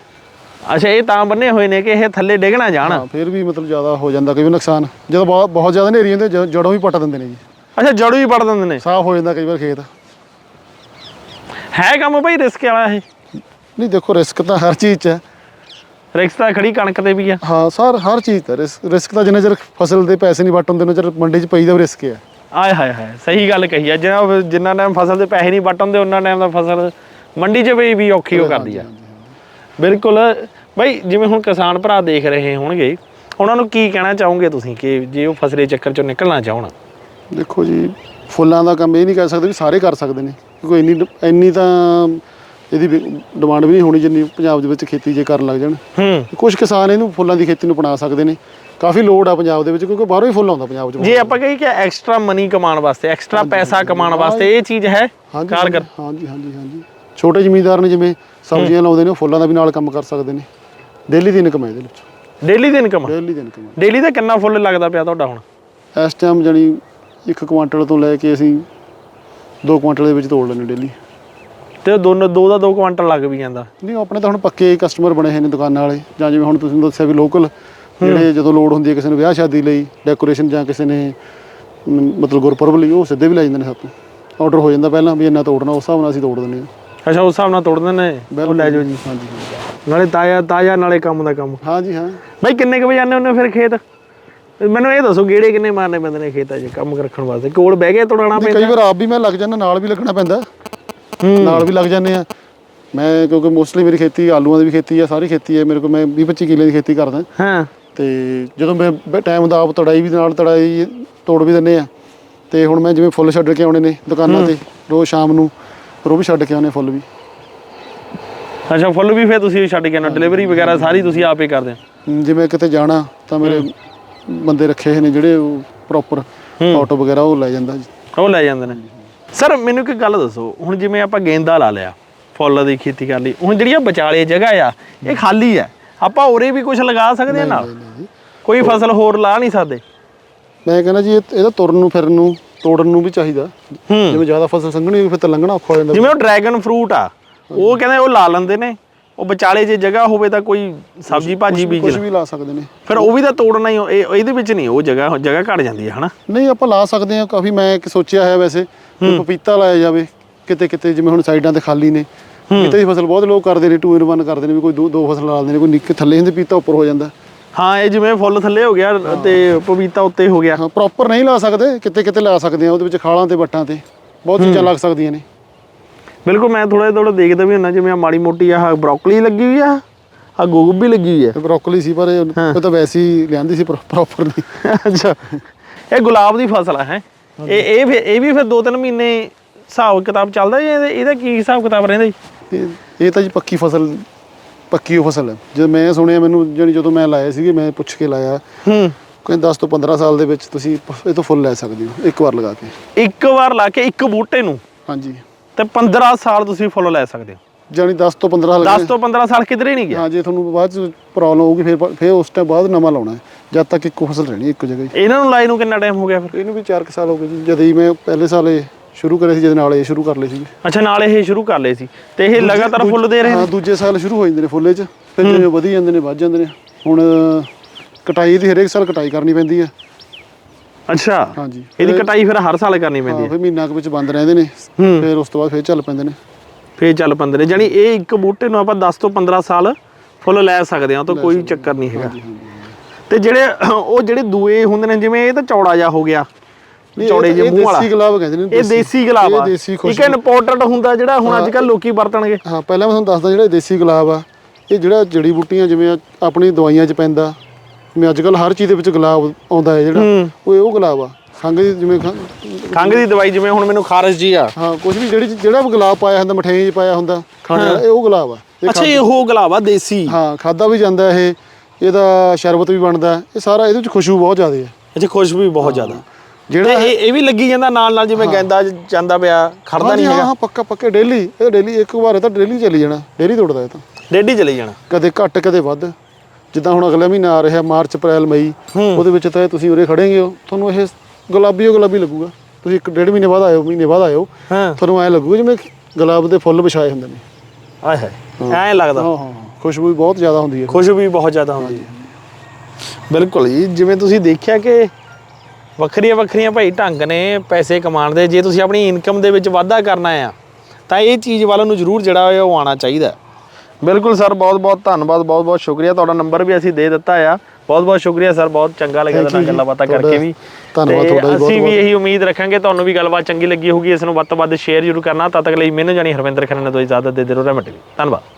ਅੱਛਾ ਇਹ ਤਾਂ ਬੰਨੇ ਹੋਏ ਨੇ ਕਿ ਇਹ ਥੱਲੇ ਡਿੱਗ ਨਾ ਜਾਣ? ਹਾਂ ਫਿਰ ਵੀ ਮਤਲਬ ਜ਼ਿਆਦਾ ਹੋ ਜਾਂਦਾ ਕਈ ਵਾਰ ਨੁਕਸਾਨ। ਜਦੋਂ ਬਹੁਤ ਬਹੁਤ ਜ਼ਿਆਦਾ ਹਨੇਰੀ ਹੁੰਦੀ ਜ- ਜੜੋਂ ਵੀ ਪੱਟ ਦਿੰਦੇ ਨੇ ਜੀ। ਅੱਛਾ ਜੜੂ ਹੀ ਪੜ ਦਿੰਦੇ ਨੇ? ਸਾਫ਼ ਹੋ ਜਾਂਦਾ ਕਈ ਵਾਰ ਖੇਤ। ਹੈ ਕੰਮ ਬਈ ਰਿਸਕ ਵਾਲਾ ਇਹ? ਨਹੀਂ ਦੇਖੋ ਰਿਸਕ ਤਾਂ ਹਰ ਚੀਜ਼ 'ਚ ਹੈ। ਰਿਸਕ ਤਾਂ ਖੜੀ ਕਣਕ ਤੇ ਵੀ ਆ। ਹਾਂ ਸਰ ਹਰ ਚੀਜ਼ ਦਾ ਰਿਸਕ ਤਾਂ ਜਿੰਨਾ ਚਿਰ ਫਸਲ ਦੇ ਪੈਸੇ ਨਹੀਂ ਵੱਟ ਹੁੰਦੇ ਉਹਨਾਂ ਚਿਰ ਮੰਡੀ 'ਚ ਪਈ ਦਾ ਰਿਸਕ ਹੈ ਆਏ ਹਾਏ ਹਾਏ ਸਹੀ ਗੱਲ ਕਹੀ ਆ। ਜਿੰਨਾ ਜਿੰਨਾ ਟਾਈਮ ਫਸਲ ਦੇ ਪੈਸੇ ਨਹੀਂ ਵੱਟ ਹੁੰਦੇ ਉਹਨਾਂ ਟਾਈਮ ਦਾ ਫਸਲ ਮੰਡੀ 'ਚ ਵੀ ਵੀ ਔਖੀ ਹੋ ਕਰਦੀ ਆ। ਬਿਲਕੁਲ ਬਈ ਜਿਵੇਂ ਹੁਣ ਕਿਸਾਨ ਭਰਾ ਦੇਖ ਰਹੇ ਹੋਣਗੇ ਉਹਨਾਂ ਨੂੰ ਕੀ ਕਹਿਣਾ ਚਾਹੋਗੇ ਤੁਸੀਂ ਕਿ ਜੇ ਉਹ ਫਸਲੇ ਚੱਕਰ ਚੋਂ ਨਿਕਲਣਾ ਚਾਹਣ? ਦੇਖੋ ਜੀ ਫੁੱਲਾਂ ਦਾ ਕੰਮ ਇਹ ਨਹੀਂ ਕਹਿ ਸਕਦੇ ਵੀ ਸਾਰੇ ਕਰ ਸਕਦੇ ਨੇ ਕਿਉਂਕਿ ਇੰਨੀ ਇੰਨੀ ਤਾਂ ਇਹਦੀ ਡਿਮਾਂਡ ਵੀ ਨਹੀਂ ਹੋਣੀ ਜਿੰਨੀ ਪੰਜਾਬ ਦੇ ਵਿੱਚ ਖੇਤੀ ਜੇ ਕਰਨ ਲੱਗ ਜਾਣ। ਹੂੰ। ਕੁਝ ਕਿਸਾਨ ਇਹਨੂੰ ਫੁੱਲਾਂ ਦੀ ਖੇਤੀ ਨੂੰ ਅਪਣਾ ਸਕਦੇ ਨੇ। ਕਾਫੀ ਲੋੜ ਆ ਪੰਜਾਬ ਦੇ ਵਿੱਚ ਕਿਉਂਕਿ ਬਾਹਰੋਂ ਹੀ ਫੁੱਲ ਆਉਂਦਾ ਪੰਜਾਬ 'ਚ ਜੇ ਆਪਾਂ ਕਹੀ ਕਿ ਐਕਸਟਰਾ ਮਨੀ ਕਮਾਉਣ ਵਾਸਤੇ ਐਕਸਟਰਾ ਪੈਸਾ ਕਮਾਉਣ ਵਾਸਤੇ ਇਹ ਚੀਜ਼ ਹੈ ਕਾਰਗਰ? ਹਾਂਜੀ ਹਾਂਜੀ ਹਾਂਜੀ ਛੋਟੇ ਜ਼ਿਮੀਂਦਾਰ ਨੇ ਜਿਵੇਂ ਸਬਜ਼ੀਆਂ ਲਾਉਂਦੇ ਨੇ ਉਹ ਫੁੱਲਾਂ ਦਾ ਵੀ ਨਾਲ ਕੰਮ ਕਰ ਸਕਦੇ ਨੇ। ਡੇਲੀ ਦੀ ਇਨਕਮ ਹੈ ਇਹਦੇ ਵਿੱਚ। ਡੇਲੀ ਦੀ ਇਨਕਮ ਡੇਲੀ ਦੀ ਇਨਕਮ ਡੇਲੀ ਦਾ ਕਿੰਨਾ ਫੁੱਲ ਲੱਗਦਾ ਪਿਆ ਤੁਹਾਡਾ ਹੁਣ? ਇਸ ਟਾਈਮ ਜਾਨੀ ਇੱਕ ਕੁਆਂਟਲ ਤੋਂ ਲੈ ਕੇ ਅਸੀਂ 2 ਕੁਆਂਟਲ ਦੇ ਵਿੱਚ ਤੋੜ ਲੈਂਦੇ ਡੇਲੀ। ਤੇ ਦੋਨੋਂ ਦੋ ਦਾ 2 ਕੁਆਂਟਲ ਲੱਗ ਵੀ ਜਾਂਦਾ। ਨਹੀਂ ਆਪਣੇ ਤਾਂ ਹੁਣ ਪੱਕੇ ਕਸਟਮਰ ਬਣੇ ਹੋਏ ਨੇ ਦੁਕਾਨਾਂ ਵਾਲੇ। ਜਾਂ ਜਿਵੇਂ ਹੁਣ ਤੁਸੀਂ ਦੱਸਿਆ ਵੀ ਲੋਕਲ ਜਿਹੜੇ ਜਦੋਂ ਲੋਡ ਹੁੰਦੀ ਹੈ ਕਿਸੇ ਨੂੰ ਵਿਆਹ ਸ਼ਾਦੀ ਲਈ ਡੈਕੋਰੇਸ਼ਨ ਜਾਂ ਕਿਸੇ ਨੇ ਮਤਲਬ ਗੁਰਪੁਰਬ ਲਈ ਉਹ ਸਿੱਧੇ ਵੀ ਲੈ ਜਾਂਦੇ ਨੇ ਸਾਤੋਂ ਆਰਡਰ ਹੋ ਜਾਂਦਾ ਪਹਿਲਾਂ ਵੀ ਇੰਨਾ ਤੋੜਨਾ ਉਸ ਹਿਸਾਬ ਨਾਲ ਅਸੀਂ ਤੋੜ ਦਿੰਦੇ ਹਾਂ। ਅੱਛਾ ਉਸ ਹਿਸਾਬ ਨਾਲ ਤੋੜ ਦਿੰਦੇ ਨੇ? ਉਹ ਲੈ ਜਾਓ ਜੀ। ਹਾਂਜੀ। ਨਾਲੇ ਤਾਜ਼ਾ ਤਾਜ਼ਾ ਨਾਲੇ ਕੰਮ ਦਾ ਕੰਮ। ਹਾਂਜੀ ਹਾਂ। ਬਾਈ ਕਿੰਨੇ ਕੁ ਵਜੇ ਜਾਂਦੇ ਹੁੰਦੇ ਫਿਰ ਖੇਤ? ਮੈਨੂੰ ਇਹ ਦੱਸੋ ਗੇੜੇ ਕਿੰਨੇ ਮਾਰਨੇ ਪੈਂਦੇ ਨੇ ਖੇਤਾਂ 'ਚ ਕੰਮ ਰੱਖਣ ਵਾਸਤੇ? ਕੋਲ ਬਹਿ ਕੇ ਨਹੀਂ, ਪੈਂਦਾ? ਕਈ ਵਾਰ ਆਪ ਵੀ ਮੈਂ ਲੱਗ ਜਾਂਦਾ ਨਾਲ ਵੀ ਲੱਗਣਾ ਪੈਂਦਾ। ਨਾਲ ਵੀ ਲੱਗ ਜਾਂਦੇ ਆ। ਮੈਂ ਕਿਉਂਕਿ ਮੋਸਟਲੀ ਮੇਰੀ ਖੇਤੀ ਆਲੂਆਂ ਦੀ ਵੀ ਖੇਤੀ ਆ ਸਾਰੀ ਖੇਤੀ ਹੈ ਮੇਰੇ ਕੋਲ ਮੈਂ 20 25 ਕਿੱਲੇ ਦੀ ਖੇਤੀ ਕਰਦਾ। ਹਾਂ। ਤੇ ਜਦੋਂ ਮੈਂ ਟਾਈਮ ਦਾ ਆਪ ਤੜਾਈ ਵੀ ਨਾਲ ਤੜਾਈ ਤੋੜ ਵੀ ਦਿੰਨੇ ਆ। ਤੇ ਹੁਣ ਮੈਂ ਜਿਵੇਂ ਫੁੱਲ ਛੱਡ ਕੇ ਆਉਣੇ ਨੇ ਦੁਕਾਨਾਂ ਤੇ ਰੋਜ਼ ਸ਼ਾਮ ਨੂੰ ਵੀ ਛੱਡ ਕੇ ਆਉਣੇ ਫੁੱਲ ਵੀ। ਅੱਛਾ ਫੁੱਲ ਵੀ ਫਿਰ ਤੁਸੀਂ ਛੱਡ ਕੇ ਨਾ ਡਿਲੀਵਰੀ ਵਗੈਰਾ ਸਾਰੀ ਤੁਸੀਂ ਆਪੇ ਕਰਦੇ ਹੋ? ਜਿਵੇਂ ਕਿਤੇ ਜਾਣਾ ਤਾਂ ਮੇਰੇ ਬੰਦੇ ਰੱਖੇ ਹੋਏ ਨੇ ਜਿਹੜੇ ਉਹ ਪ੍ਰੋਪਰ ਆਟੋ ਵਗੈਰਾ ਉਹ ਲੈ ਜਾਂਦਾ ਜੀ। ਉਹ ਲੈ ਜਾਂਦੇ ਨੇ। ਸਰ ਮੈਨੂੰ ਇੱਕ ਗੱਲ ਦੱਸੋ। ਹੁਣ ਜਿਵੇਂ ਆਪਾਂ ਗੇਂਦਾ ਲਾ ਲਿਆ ਫੁੱਲ ਦੀ ਖੇਤੀ ਕਰ ਲਈ ਹੁਣ ਜਿਹੜੀਆਂ ਵਿਚਾਲੇ ਜਗ੍ਹਾ ਆ ਇਹ ਖਾਲੀ ਆ। ਆਪਾਂ ਉਰੇ ਵੀ ਕੁਝ ਲਗਾ ਸਕਦੇ ਆ ਨਾਲ? ਕੋਈ ਫਸਲ ਹੋਰ ਲਾ ਨਹੀਂ ਸਕਦੇ? ਮੈਂ ਕਹਿੰਦਾ ਜੀ ਇਹ- ਇਹਦਾ ਤੁਰਨ ਨੂੰ ਫਿਰਨ ਨੂੰ ਤੋੜਨ ਨੂੰ ਵੀ ਚਾਹੀਦਾ। ਜਿਵੇਂ ਜ਼ਿਆਦਾ ਫਸਲ ਸੰਘਣੀ ਹੋਈ ਫਿਰ ਤਾਂ ਲੰਘਣਾ ਔਖਾ ਹੋ ਜਾਂਦਾ। ਜਿਵੇਂ ਉਹ ਡਰੈਗਨ ਫਰੂਟ ਆ ਉਹ ਕਹਿੰਦੇ ਉਹ ਲਾ ਲੈਂਦੇ ਨੇ। ਉਹ ਵਿਚਾਲੇ ਜੇ ਜਗ੍ਹਾ ਹੋਵੇ ਤਾਂ ਕੋਈ ਸਬਜ਼ੀ ਭਾਜੀ ਬੀਜ ਕੁਝ ਲਾ। ਵੀ ਲਾ ਸਕਦੇ ਨੇ। ਫਿਰ ਉਹ ਵੀ ਤਾਂ ਤੋੜਨਾ ਹੀ ਉਹ- ਇਹ ਇਹਦੇ ਵਿੱਚ ਨਹੀਂ ਉਹ ਜਗ੍ਹਾ ਜਗ੍ਹਾ ਘਟ ਜਾਂਦੀ ਹੈ ਹਨਾ? ਨਹੀਂ ਆਪਾਂ ਲਾ ਸਕਦੇ ਹਾਂ ਕਾਫੀ ਮੈਂ ਇੱਕ ਸੋਚਿਆ ਹੈ ਵੈਸੇ। ਵੀ ਪਪੀਤਾ ਲਾਇਆ ਜਾਵੇ ਕਿਤੇ ਕਿਤੇ ਜਿਵੇਂ ਹੁਣ ਸਾਈਡਾਂ ਤੇ ਖਾਲੀ ਨੇ। ਕਿਤੇ ਦੀ ਫਸਲ ਬਹੁਤ ਲੋਕ ਕਰਦੇ ਨੇ ਟੂ ਇਨ ਵਨ ਕਰਦੇ ਨੇ ਵੀ ਕੋਈ ਦੋ ਦੋ ਫਸਲ ਲਾ ਦਿੰਦੇ ਨੇ ਕੋਈ ਨਿੱਕੇ ਥੱਲੇ ਹੁੰਦੇ ਪੀਤਾ ਉੱਪਰ ਹੋ ਜਾਂਦਾ। ਹਾਂ ਇਹ ਜਿਵੇਂ ਫੁੱਲ ਥੱਲੇ ਹੋ ਗਿਆ ਤੇ ਪਪੀਤਾ ਉੱਤੇ ਹੋ ਗਿਆ। ਹਾਂ ਪ੍ਰੋਪਰ ਨਹੀਂ ਲਾ ਸਕਦੇ ਕਿਤੇ ਕਿਤੇ ਲਾ ਸਕਦੇ ਆ ਉਹਦੇ ਵਿੱਚ ਖਾਲਾਂ ਤੇ ਵੱਟਾਂ ਤੇ ਬਹੁਤ ਚੀਜ਼ਾਂ ਲੱਗ ਸਕਦੀਆਂ ਨੇ। ਬਿਲਕੁਲ ਮੈਂ ਥੋੜਾ ਥੋੜਾ ਦੇਖਦਾ ਵੀ ਹੁੰਦਾ ਜਿਵੇਂ ਆਹ ਮਾੜੀ ਮੋਟੀ ਆਹ ਬਰੋਕਲੀ ਲੱਗੀ ਹੋਈ ਆ ਆ ਗੋਭੀ ਲੱਗੀ ਹੋਈ ਆ। ਬਰੋਕਲੀ ਸੀ ਪਰ ਇਹ ਉਹ ਤਾਂ ਵੈਸੇ ਲਿਆਂਦੀ ਸੀ ਪ੍ਰੋਪਰ ਨਹੀਂ। ਅੱਛਾ। ਇਹ ਗੁਲਾਬ ਦੀ ਫਸਲ ਆ ਹੈ। ਇਹ ਇਹ ਫਿਰ ਇਹ ਵੀ ਫਿਰ ਦੋ ਤਿੰਨ ਮਹੀਨੇ ਹਿਸਾਬ ਕਿਤਾਬ ਚੱਲਦਾ ਜੀ ਇਹਦਾ ਕੀ ਹਿਸਾਬ ਕਿਤਾਬ ਰਹਿੰਦਾ ਜੀ? ਇਹ ਤਾਂ ਜੀ ਪੱਕੀ ਫਸਲ ਪੱਕੀ ਉਹ ਫਸਲ ਹੈ। ਜਦ ਮੈਂ ਸੁਣਿਆ ਮੈਨੂੰ ਜਾਣੀ ਜਦੋਂ ਮੈਂ ਲਾਇਆ ਸੀਗੇ ਮੈਂ ਪੁੱਛ ਕੇ ਲਾਇਆ। ਹੂੰ। ਕਹਿੰਦੇ 10 ਤੋਂ 15 ਸਾਲ ਦੇ ਵਿੱਚ ਤੁਸੀਂ ਇਹ ਤੋਂ ਫੁੱਲ ਲੈ ਸਕਦੇ ਹੋ ਇੱਕ ਵਾਰ ਲਗਾ ਕੇ। ਇੱਕ ਵਾਰ ਲਾ ਕੇ ਇੱਕ ਬੂਟੇ ਨੂੰ? ਹਾਂਜੀ। ਤੇ 15 ਸਾਲ ਤੁਸੀਂ ਫੁੱਲ ਲੈ ਸਕਦੇ ਹੋ? ਜਾਨੀ 10 ਤੋਂ 15 ਸਾਲ 10 ਤੋਂ 15 ਸਾਲ ਕਿਧਰੇ ਨਹੀਂ ਗਿਆ? ਹਾਂ ਜੇ ਤੁਹਾਨੂੰ ਬਾਅਦ ਚ ਪ੍ਰੋਬਲਮ ਹੋਊਗੀ ਫਿਰ ਫਿਰ ਉਸ ਟਾਈਮ ਬਾਅਦ ਨਵਾਂ ਲਾਉਣਾ ਹੈ। ਜਦ ਤੱਕ ਇੱਕੋ ਫਸਲ ਰਹਿਣੀ ਇੱਕੋ ਜਗ੍ਹਾ ਹੀ। ਇਹਨਾਂ ਨੂੰ ਲਾਏ ਨੂੰ ਕਿੰਨਾ ਟਾਈਮ ਹੋ ਗਿਆ ਫਿਰ? ਇਹਨੂੰ ਵੀ 4 ਸਾਲ ਹੋ ਗਏ ਜੀ। ਜਦ ਹੀ ਮੈਂ ਪਹਿਲੇ ਸਾਲ ਸ਼ੁਰੂ ਕਰੇ ਸੀ ਜਦ ਨਾਲ ਇਹ ਸ਼ੁਰੂ ਕਰ ਲਏ ਸੀ ਅੱਛਾ ਨਾਲ ਇਹ ਸ਼ੁਰੂ ਕਰ ਲਏ ਸੀ। ਤੇ ਇਹ ਲਗਾਤਾਰ ਫੁੱਲ ਦੇ ਰਹੇ ਹਾਂ ਨੇ ਦੂਜੇ ਸਾਲ ਸ਼ੁਰੂ ਹੋ ਜਾਂਦੇ ਨੇ ਫੁੱਲੇ ਚ। ਫਿਰ ਜਿਵੇਂ ਵਧੀ ਜਾਂਦੇ ਨੇ ਵੱਧ ਜਾਂਦੇ ਨੇ। ਹੁਣ ਕਟਾਈ ਦੀ ਹਰੇਕ ਸਾਲ ਕਟਾਈ ਕਰਨੀ ਪੈਂਦੀ ਹੈ। ਅੱਛਾ ਹਾਂਜੀ। ਇਹਦੀ ਕਟਾਈ ਫਿਰ ਹਰ ਸਾਲ ਕਰਨੀ ਪੈਂਦੀ ਹਾਂ ਫਿਰ ਮਹੀਨਾ ਕੁ ਵਿੱਚ ਬੰਦ ਰਹਿੰਦੇ ਨੇ। ਫਿਰ ਉਸ ਤੋਂ ਬਾਅਦ ਫਿਰ ਚੱਲ ਪੈਂਦੇ ਨੇ। ਫੇਰ ਚੱਲ ਪੰਦੇ ਨੇ। ਜਾਨੀ ਇਹ ਇੱਕ ਬੂਟੇ ਨੂੰ ਆਪਾਂ 10 ਤੋਂ 15 ਸਾਲ ਫੁੱਲ ਲੈ ਸਕਦੇ ਹਾਂ ਤਾਂ ਕੋਈ ਚੱਕਰ ਨਹੀਂ ਹੈਗਾ। ਤੇ ਜਿਹੜੇ ਉਹ ਜਿਹੜੇ ਦੂਏ ਹੁੰਦੇ ਨੇ ਜਿਵੇਂ ਇਹ ਤਾਂ ਚੌੜਾ ਜਿਹਾ ਹੋ ਗਿਆ। ਚੌੜੇ ਜਿਹੇ ਮੂੰਹ ਵਾਲਾ। ਦੇਸੀ ਗੁਲਾਬ ਕਹਿੰਦੇ ਨੇ ਇਹ ਦੇਸੀ ਗੁਲਾਬ ਆ। ਇੱਕ ਇੰਪੋਰਟਡ ਹੁੰਦਾ ਜਿਹੜਾ ਹੁਣ ਅੱਜ ਕੱਲ ਲੋਕੀ ਵਰਤਣਗੇ। ਹਾਂ ਪਹਿਲਾਂ ਮੈਂ ਤੁਹਾਨੂੰ ਦੱਸਦਾ ਜਿਹੜਾ ਦੇਸੀ ਗੁਲਾਬ ਆ ਇਹ ਜਿਹੜਾ ਜੜੀ ਬੂਟੀਆਂ ਜਿਵੇਂ ਆਪਣੀ ਦਵਾਈਆਂ 'ਚ ਪੈਂਦਾ ਜਿਵੇਂ ਅੱਜ ਕੱਲ ਹਰ ਚੀਜ਼ ਦੇ ਵਿੱਚ ਗੁਲਾਬ ਆਉਂਦਾ ਹੈ ਜਿਹੜਾ। ਉਹ ਇਹ ਉਹ ਗੁਲਾਬ ਆ। ਖੰਘ ਦੀ ਜਿਵੇਂ ਖੰਘ ਦੀ ਦਵਾਈ ਜਿਵੇਂ ਹੁਣ ਮੈਨੂੰ ਖਾਰਸ਼ ਜੀ ਆ। ਹਾਂ ਕੁਝ ਵੀ ਜਿਹੜੀ ਜਿਹੜਾ ਵੀ ਗੁਲਾਬ ਪਾਇਆ ਹੁੰਦਾ ਮਠਿਆਈ 'ਚ ਪਾਇਆ ਹੁੰਦਾ ਖਾਣੇ ਵਾਲਾ ਇਹ ਉਹ ਗੁਲਾਬ ਆ। ਅੱਛਾ ਇਹ ਉਹ ਗੁਲਾਬ ਆ ਦੇਸੀ। ਹਾਂ ਖਾਦਾ ਵੀ ਜਾਂਦਾ ਇਹ। ਇਹਦਾ ਸ਼ਰਬਤ ਵੀ ਬਣਦਾ ਇਹ ਸਾਰਾ ਇਹਦੇ ਵਿੱਚ ਖੁਸ਼ਬੂ ਬਹੁਤ ਜ਼ਿਆਦਾ ਹੈ ਅੱਛਾ ਖੁਸ਼ਬੂ ਵੀ ਬਹੁਤ ਜ਼ਿਆਦਾ। ਜਿਹੜਾ ਇਹ ਇਹ ਵੀ ਲੱਗੀ ਜਾਂਦਾ ਨਾਲ ਨਾਲ ਜਿਵੇਂ ਗੈਂਦਾ ਜਾਂਦਾ ਪਿਆ ਖੜਦਾ ਹਾਂਜੀ, ਨਹੀਂ ਹਾਂ ਹੈਗਾ। ਹਾਂ ਪੱਕਾ ਪੱਕੇ ਡੇਲੀ ਇਹ ਡੇਲੀ ਇੱਕ ਵਾਰ ਇਹ ਤਾਂ ਡੇਲੀ ਚਲੀ ਜਾਣਾ ਡੇਲੀ ਤੋੜਦਾ ਇਹ ਤਾਂ। ਡੇਢੀ ਚਲੇ ਜਾਣਾ। ਕਦੇ ਘੱਟ ਕਦੇ ਵੱਧ। ਜਿੱਦਾਂ ਹੁਣ ਅਗਲਾ ਮਹੀਨਾ ਆ ਰਿਹਾ ਮਾਰਚ ਅਪ੍ਰੈਲ ਮਈ ਉਹਦੇ ਵਿੱਚ ਤਾਂ ਇਹ ਤੁਸੀਂ ਉਰੇ ਖੜੇਗੇ ਹੋ। ਤੁਹਾਨੂੰ ਇਹ ਗੁਲਾਬੀ ਓ ਗੁਲਾਬੀ ਲੱਗੂਗਾ। ਤੁਸੀਂ ਇੱਕ ਡੇਢ ਮਹੀਨੇ ਬਾਅਦ ਆਇਓ ਮਹੀਨੇ ਬਾਅਦ ਆਇਓ। ਹਾਂ। ਤੁਹਾਨੂੰ ਐ ਲੱਗੂਗਾ ਜਿਵੇਂ ਗੁਲਾਬ ਦੇ ਫੁੱਲ ਵਿਛਾਏ ਹੁੰਦੇ ਨੇ। ਆਏ ਹੈ। ਐਂ ਲੱਗਦਾ। ਹਾਂ ਹਾਂ। ਖੁਸ਼ਬੂ ਵੀ ਬਹੁਤ ਜ਼ਿਆਦਾ ਹੁੰਦੀ ਹੈ। ਖੁਸ਼ਬੂ ਵੀ ਬਹੁਤ ਜ਼ਿਆਦਾ ਹੁੰਦੀ ਹੈ। ਬਿਲਕੁਲ ਜੀ ਜਿਵੇਂ ਤੁਸੀਂ ਦੇਖਿਆ ਕਿ ਵੱਖਰੀਆਂ ਵੱਖਰੀਆਂ ਭਾਈ ਢੰਗ ਨੇ ਪੈਸੇ ਕਮਾਉਣ ਦੇ ਜੇ ਤੁਸੀਂ ਆਪਣੀ ਇਨਕਮ ਦੇ ਵਿੱਚ ਵਾਧਾ ਕਰਨਾ ਆ ਤਾਂ ਇਹ ਚੀਜ਼ ਵੱਲ ਨੂੰ ਜ਼ਰੂਰ ਜਿਹੜਾ ਹੈ ਉਹ ਆਉਣਾ ਚਾਹੀਦਾ। ਬਿਲਕੁਲ ਸਰ ਬਹੁਤ ਬਹੁਤ ਧੰਨਵਾਦ ਬਹੁਤ ਬਹੁਤ ਸ਼ੁਕਰੀਆ। ਤੁਹਾਡਾ ਨੰਬਰ ਵੀ ਅਸੀਂ ਦੇ ਦਿੱਤਾ ਆ। ਬਹੁਤ ਬਹੁਤ ਸ਼ੁਕਰੀਆ ਸਰ ਬਹੁਤ ਚੰਗਾ ਲੱਗਿਆ ਤੁਹਾਡੇ। ਗੱਲਾਂ ਬਾਤਾਂ ਕਰਕੇ ਵੀ। ਧੰਨਵਾਦ ਤੁਹਾਡਾ ਜੀ, ਅਸੀਂ ਵੀ। ਇਹੀ ਉਮੀਦ ਰੱਖਾਂਗੇ ਤੁਹਾਨੂੰ ਵੀ ਗੱਲਬਾਤ ਚੰਗੀ ਲੱਗੀ ਹੋਊਗੀ। ਇਸ ਨੂੰ ਵੱਧ ਤੋਂ ਵੱਧ ਸ਼ੇਅਰ ਜ਼ਰੂਰ ਕਰਨਾ। ਤਦ ਤੱਕ ਲਈ ਮੈਨੂੰ ਜਾਨੀ ਹਰਵਿੰਦਰ ਖੰਨਾ ਨੇ ਤੋਂ ਇਜਾਜ਼ਤ ਦੇ ਦਿਓ ਰਹਿਮਤ ਧੰਨਵਾਦ।